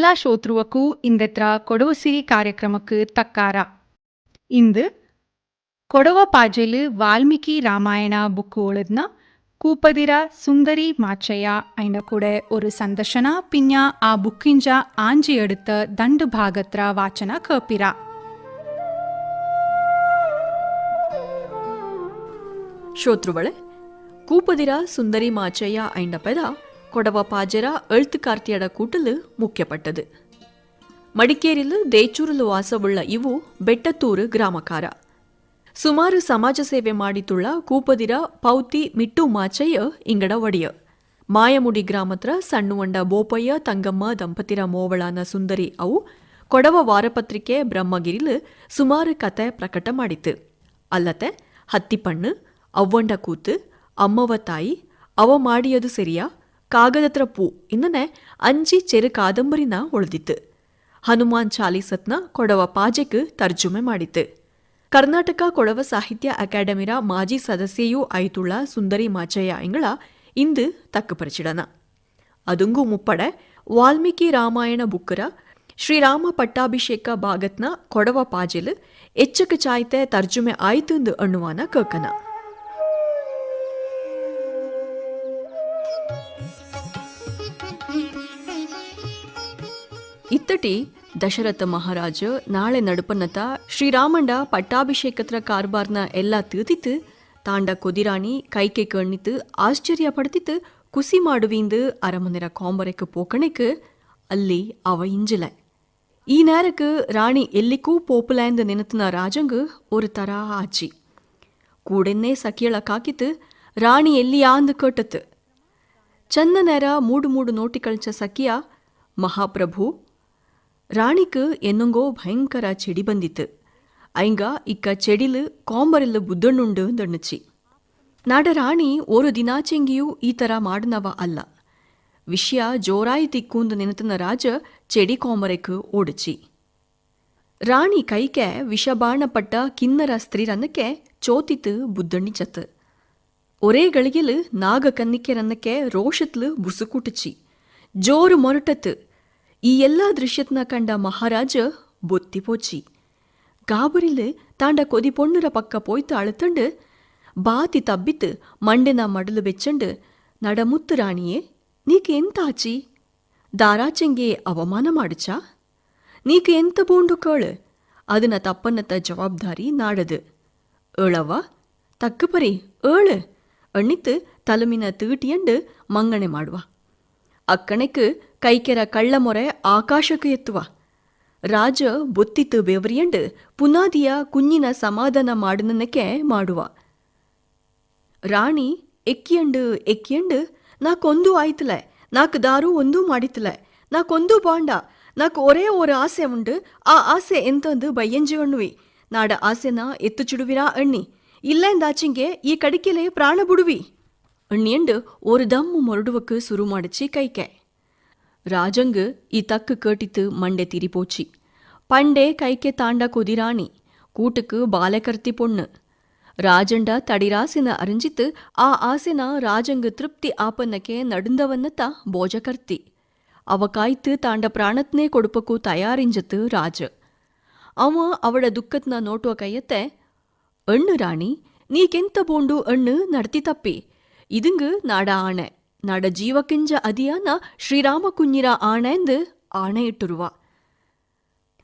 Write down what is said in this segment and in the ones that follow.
எல்லா ஷோத்ருவக்கு இந்தெத்ர கொடவசிரி ಕಾರ್ಯಕ್ರಮಕ್ಕೆ ತಕ್ಕಾರ ಇಂದು ಕೊಡವ ಪಾಜೆಲು ವಾಲ್ಮೀಕಿ ರಾಮಾಯಣ ಬುಕ್ ಓಳದ್ನ ಕೂಪದಿರ ಸುಂದರಿ ಮಾಚಯ್ಯ ಐನ ಕೂಡ ஒரு ಸಂದರ್ಶನ ಪಿನ್ಯ ಆ ಬುಕ್ಕಿಂಜ ಆಂಜಿ எடுத்த ದಂಡು ಭಾಗತ್ರ ವಾಚನ ಕೇಪಿರ ಶ್ರೋತೃಗಳೇ ಕೂಪದಿರ ಸುಂದರಿ ಮಾಚಯ್ಯ ಐಂಡ ಪೆದ ಕೊಡವ ಪಾಜೆರ ಎಳ್ತುಕಾರ್ತಿಯಡ ಕೂಟಲು முக்கியப்பட்டது ಮಡಿಕೇರಿಲು, ದೇಚೂರಲು ವಾಸವುಳ್ಳ ಇವು ಬೆಟ್ಟತ್ತೂರು ಗ್ರಾಮಕಾರ. ಸುಮಾರು ಸಮಾಜ ಸೇವೆ ಮಾಡಿತುಳ್ಳ ಕೂಪದಿರ ಪೌತಿ ಮಿಟ್ಟು ಮಾಚಯ್ಯ ಇಂಗಡ ಒಡೆಯ. ಮಾಯಮುಡಿ ಗ್ರಾಮತ್ರ ಸಣ್ಣುವಂಡ ಬೋಪಯ್ಯ, ತಂಗಮ್ಮ, ದಂಪತಿರ ಮೋವಳಾನ ಸುಂದರಿ ಅವು ಕೊಡವ ವಾರಪತ್ರಿಕೆ ಬ್ರಹ್ಮಗಿರಿಲು ಸುಮಾರು ಕತೆ ಪ್ರಕಟ ಮಾಡಿತು ಅಲ್ಲತೆ ಹತ್ತಿಪಣ್ಣು, ಅವ್ವಂಡ ಕೂತು ಅಮ್ಮವ ತಾಯಿ, ಅವ ಮಾಡಿಯದು ಸರಿಯಾ ಕಾಗದತ್ರ ಪೂ ಇನ್ನನೆ ಅಂಜಿ ಚೆರು ಕಾದಂಬರಿನ ಉಳಿದಿತ್ತು. ಹನುಮಾನ್ ಚಾಲಿಸತ್ನ ಕೊಡವ ಪಾಜೆಕ್ ತರ್ಜುಮೆ ಮಾಡಿತ್ತು. ಕರ್ನಾಟಕ ಕೊಡವ ಸಾಹಿತ್ಯ ಅಕಾಡೆಮಿರ ಮಾಜಿ ಸದಸ್ಯೆಯೂ ಆಯ್ತುಳ್ಳ ಸುಂದರಿ ಮಾಚಯ್ಯ ಇಂಗಳ ಇಂದು ತಕ್ಕಪರಿಚಿಡನ ಅದುಂಗು ಮುಪ್ಪಡೆ ವಾಲ್ಮೀಕಿ ರಾಮಾಯಣ ಬುಕ್ಕರ ಶ್ರೀರಾಮ ಪಟ್ಟಾಭಿಷೇಕ ಭಾಗತ್ನ ಕೊಡವ ಪಾಜೆಲು ಎಚ್ಚಕ ಚಾಯ್ತೆ ತರ್ಜುಮೆ ಆಯ್ತುಂದು ಅಣ್ಣುವಾನ ಕಕ್ಕನ ಇತ್ತಟಿ ದಶರಥ ಮಹಾರಾಜ ನಾಳೆ ನಡುಪನತ ஸ்ரீராமண்ட பட்டாபிஷேகத்திர கார்பார்ன எல்லா திருத்தித்து ತಾಂಡ கொதிராணி கைக்கை கண்ணித்து ஆச்சரியப்படுத்தித்து குசி மாடுவீந்து அரமனிர காம்பரைக்கு போக்கணைக்கு ಅಲ್ಲಿ ಅವ ಇಂಜಿಲ ಈ ನೇರಕ್ಕೆ ರಾಣಿ ಎಲ್ಲಿಕ್ಕೂ ಪೋಪಲ ಎಂದು ನೆನತಿನ ರಾಜಂಗ್ ஒரு தரா ஆச்சி கூடன்னே சக்கியள காக்கித்து ರಾಣಿ ಎಲ್ಲಿ ಆಂದು ಕಟ್ಟತ್ತು ಚಂದ ನೇರ ಮೂಡು ಮೂಡು ನೋಟಿ ಕಳಿಸ ಸಖಿಯ ಮಹಾಪ್ರಭು ராணிக்கு என்னங்கோ பயங்கர செடி ಬಂದಿತ್ತು. ஐங்க ಇಕ್ಕ செடிலு காம்பரில் புத்தனுண்டு தண்ணுச்சி ನಾಡ ರಾಣಿ ಓರು ದಿನಾಚೆಂಗಿಯೂ ಈ ತರ ಮಾಡಿನವ ಅಲ್ಲ. ವಿಷಯ ಜೋರಾಯಿ ತಿಕ್ಕೂಂದು ನೆನತನ ರಾಜ ಚೆಡಿ ಕೋಮರೆಕ್ ಓಡಚಿ ರಾಣಿ ಕೈಕ ಕೈಕೆ ವಿಷಬಾಣಪಟ್ಟ ಕಿನ್ನರ ಸ್ತ್ರೀರನ್ನಕ್ಕೆ ಚೋತಿತು ಬುದ್ಧಣಿಚತ್ ಒರೇ ಗಳಿಗೆಲು ನಾಗ ಕನ್ನಿಕೆರನ್ನಕ್ಕೆ ರೋಷತ್ಲು ಬುಸುಕುಟಚಿ ಜೋರು ಮೊರಟತ್ ಈ ಎಲ್ಲಾ ದೃಶ್ಯತ್ನ ಕಂಡ ಮಹಾರಾಜ ಬೊತ್ತಿ ಪೋಚಿ ಗಾಬರಿಲು ತಾಂಡ ಕೊದಿ ಪೊಣ್ಣುರ ಪಕ್ಕ ಪೋಯ್ತು ಅಳುತ್ತಂಡು ಬಾತಿ ತಬ್ಬಿತ್ತು ಮಂಡೆನ ಮಡಲು ಬೆಚ್ಚಂಡು ನಡಮುತ್ತು ರಾಣಿಯೇ ನೀಕೆ ಎಂತ ಆಚಿ ದಾರಾಚೆಂಗೆ ಅವಮಾನ ಮಾಡುಚಾ ನೀಕೆ ಎಂತ ಬೋಂಡು ಕೇಳು ಅದನ್ನ ತಪ್ಪನ್ನತ್ತ ಜವಾಬ್ದಾರಿ ನಾಡದು ಏಳವ್ವ ತಕ್ಕ ಪರಿ ಏಳು ಅಣ್ಣಿತ್ತು ತಲುಮಿನ ತೀಟಿಯಂಡು ಮಂಗಣೆ ಮಾಡುವ ಅಕ್ಕಣೆಕ್ ಕೈಕೆರ ಕಳ್ಳಮೊರೆ ಆಕಾಶಕ್ಕೆ ಎತ್ತುವ ರಾಜ ಬೊತ್ತಿತು ಬೆವರಿಯಂಡ್ ಪುನಾದಿಯ ಕುಂಜಿನ ಸಮಾಧಾನ ಮಾಡನಕ್ಕೆ ಮಾಡುವ ರಾಣಿ ಎಕ್ಕಿಯಂಡು ಎಕ್ಕಿಯಂಡು ನಾಕೊಂದು ಆಯ್ತಲೆ ನಾಕ್ ದಾರು ಒಂದು ಮಾಡಿತಲೆ ನಾಕೊಂದು ಬಾಂಡ ನಾಕ್ ಒರೇ ಒರ ಆಸೆ ಉಂಡು ಆ ಆಸೆ ಎಂತಂದು ಬಯ್ಯಂಜಿ ನಾಡ ಆಸೆನ ಎತ್ತುಚಿಡುವಿರಾ ಅಣ್ಣಿ ಇಲ್ಲೆಂದಾಚಿಂಗೆ ಈ ಕಡಿಕೆಲೆ ಪ್ರಾಣ ಬಿಡುವಿ ಅಣ್ಣಿಯಂಡು ஒரு தம்மு முரடுவக்கு சுருமாடிச்சி ಕೈಕೆ ರಾಜಂಗ್ ಈ ತಕ್ಕ ಕೇಟಿತ್ತು ಮಂಡೆ ತಿರಿಪೋಚಿ ಪಂಡೆ ಕೈಕೆ ತಾಂಡ ಕುದಿರಾಣಿ ಕೂಟಕ್ಕೆ ಬಾಲೆಕರ್ತಿ ಪೊಣ್ಣು ರಾಜಂಡ ತಡಿರಾಸಿನ ಅರಿಂಜಿತ್ತು ಆ ಆಸೆನ ರಾಜಂಗ್ ತೃಪ್ತಿ ಆಪನ್ನಕ್ಕೆ ನಡುಂದವನ್ನತ್ತ ಬೋಜಕರ್ತಿ ಅವ ಕಾಯ್ತು ತಾಂಡ ಪ್ರಾಣತ್ನೇ ಕೊಡುಪಕ್ಕೂ ತಯಾರಿಂಜತ್ತು ರಾಜ ಅವ ಅವಳ ದುಃಖತ್ನ ನೋಟುವ ಕೈಯತ್ತೆ ಅಣ್ಣು ರಾಣಿ ನೀಕೆಂತ ಬೋಂಡು ಅಣ್ಣು ನಡ್ತಿ ತಪ್ಪಿ ಇದಂಗು ನಾಡ ಆಣೆ ನಡ ಜೀವಕಿಂಜ ಅದಿಯಾನ ಶ್ರೀರಾಮ ಕುಂಜಿರ ಆಣೆಂದು ಆಣೆಯಿಟ್ಟಿರುವ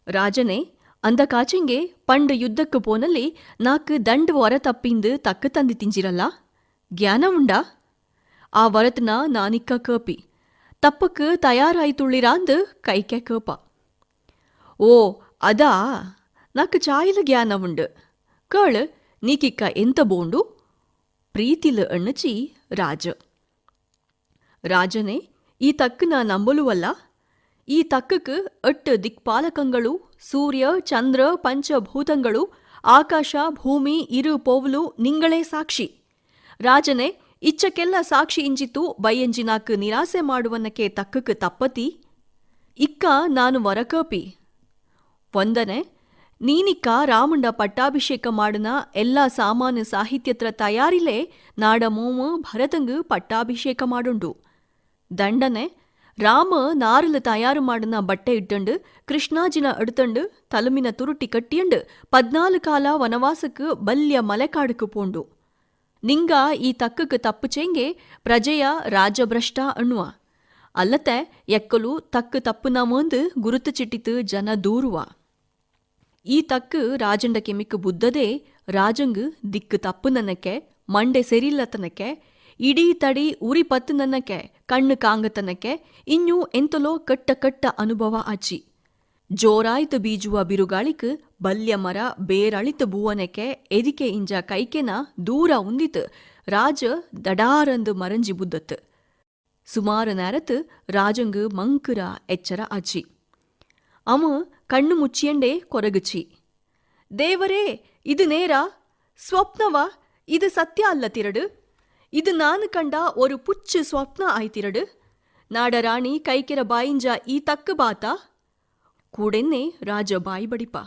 ರಾಜನೇ அந்த காச்செங்கே பண்டு யுத்தக்கு போனலி நாக்கு தண்டு வர தப்பிந்து தக்கு தந்தி திஞ்சிரல்லா ಜ್ಞಾನ ಉಂಡಾ ಆ ವರತ್ನ ನಾನಿಕ್ಕ ಕೇಪಿ ತಪ್ಪಕ್ಕ ತಯಾರಾಯ್ತುಳ್ಳಿರಾಂದು ಕೈಕೆ ಕೇಪ ಓ ಅದಾ ನಾಕ ಚಾಯಿಲ ಜ್ಞಾನ ಉಂಡು ಕೇಳು ನೀಕಿಕ್ಕ ಎಂತ ಬೋಂಡು ಪ್ರೀತಿಲು ಎಣ್ಣಚಿ ರಾಜ ರಾಜನೇ, ಈ ತಕ್ಕನ ನಂಬಲುವಲ್ಲ. ಈ ತಕ್ಕಕ್ಕೆ ಎಟ್ಟು ದಿಕ್ಪಾಲಕಂಗಳು, ಸೂರ್ಯ, ಚಂದ್ರ, ಪಂಚಭೂತಗಳು, ಆಕಾಶ, ಭೂಮಿ, ಇರು ಪೋವ್ಲು ನಿಂಗಳೇ ಸಾಕ್ಷಿ. ರಾಜನೇ, ಇಚ್ಚಕ್ಕೆಲ್ಲ ಸಾಕ್ಷಿ ಇಂಜಿತು ಬೈಯಂಜಿನಾಕ್ ನಿರಾಸೆ ಮಾಡುವನಕ್ಕೆ ತಕ್ಕಕ್ಕೆ ತಪ್ಪತಿ? ಇಕ್ಕ ನಾನು ವರಕಪಿ. ಒಂದನೆ, ನೀನಿಕ್ಕ ರಾಮಂಡ ಪಟ್ಟಾಭಿಷೇಕ ಮಾಡನ ಎಲ್ಲ ಸಾಮಾನ್ಯ ಸಾಹಿತ್ಯತ್ರ ತಯಾರಿಲೆ ನಾಡ ಮೋಮ ಭರತಂಗು ಪಟ್ಟಾಭಿಷೇಕ ಮಾಡುಂಡು. ದಂಡನೆ. ರಾಮ ನಾರುಲ ತಯಾರು ಮಾಡನ ಬಟ್ಟೆ ಇಟ್ಟಂಡು, ಕೃಷ್ಣಾಜಿನ ಅಡುತಂಡು, ತಲುಮಿನ ತುರುಟಿ ಕಟ್ಟಿಯಂಡು ಪದ್ನಾಲು ಕಾಲ ವನವಾಸಕ್ಕೆ ಬಲ್ಯ ಮಲೆಕಾಡುಕು ಪೋಂಡು. ನಿಂಗ ಈ ತಕ್ಕಕ್ಕೆ ತಪ್ಪು ಚೆಂಗೆ ಪ್ರಜೆಯ ರಾಜಭ್ರಷ್ಟ ಅಣ್ಣುವ ಅಲ್ಲತೆ ಎಕ್ಕಲು ತಕ್ಕ ತಪ್ಪು ಮುಂದು ಗುರುತು ಚಿಟ್ಟಿತು ಜನ ದೂರುವ. ಈ ತಕ್ಕು ರಾಜಂಡ ಕೆಮಿಕ್ಕು ಬುದ್ಧದೇ ರಾಜಂಗು ದಿಕ್ಕು ತಪ್ಪು ನನ್ನಕ್ಕೆ, ಮಂಡೆ ಸೆರಿಲ್ಲತನಕ್ಕೆ, ಇಡೀ ತಡಿ ಉರಿ ಪತ್ತು ನನ್ನಕ್ಕೆ ಕಣ್ಣು ಕಾಂಗತನಕ್ಕೆ ಇನ್ನೂ ಎಂತಲೋ ಕಟ್ಟ ಕಟ್ಟ ಅನುಭವ ಆಚಿ ಜೋರಾಯ್ತು ಬೀಜುವ ಬಿರುಗಾಳಿಕ್ ಬಲ್ಯ ಮರ ಬೇರಳಿತು ಬೂವನಕ್ಕೆ ಎದಿಕೆ ಇಂಜ ಕೈಕೆನ ದೂರ ಉಂದಿತು ರಾಜ ದಡಾರಂದು ಮರಂಜಿ ಬುದ್ದತ್ತು ಸುಮಾರು நேரத்து ராஜங்கு மங்குரா எச்சர ஆச்சி அவ கண்ணு முச்சியண்டே கொரகுச்சி ದೇವರೇ ಇದು ನೇರ ಸ್ವಪ್ನವಾ ಇದು ಸತ್ಯ ಅಲ್ಲ ತಿರಡು ಇದು ನಾನು ಕಂಡ ஒரு புச்சு ಸ್ವಪ್ನ ஆய்த்திரடு. ನಾಡರಾಣಿ ಕೈಕೆರ ಬಾಯಿಂಜ ಈ ತಕ್ಕ ಬಾತ ಕೂಡೆನ್ನೆ ರಾಜ ಬಾಯಿ ಬಡಿಪ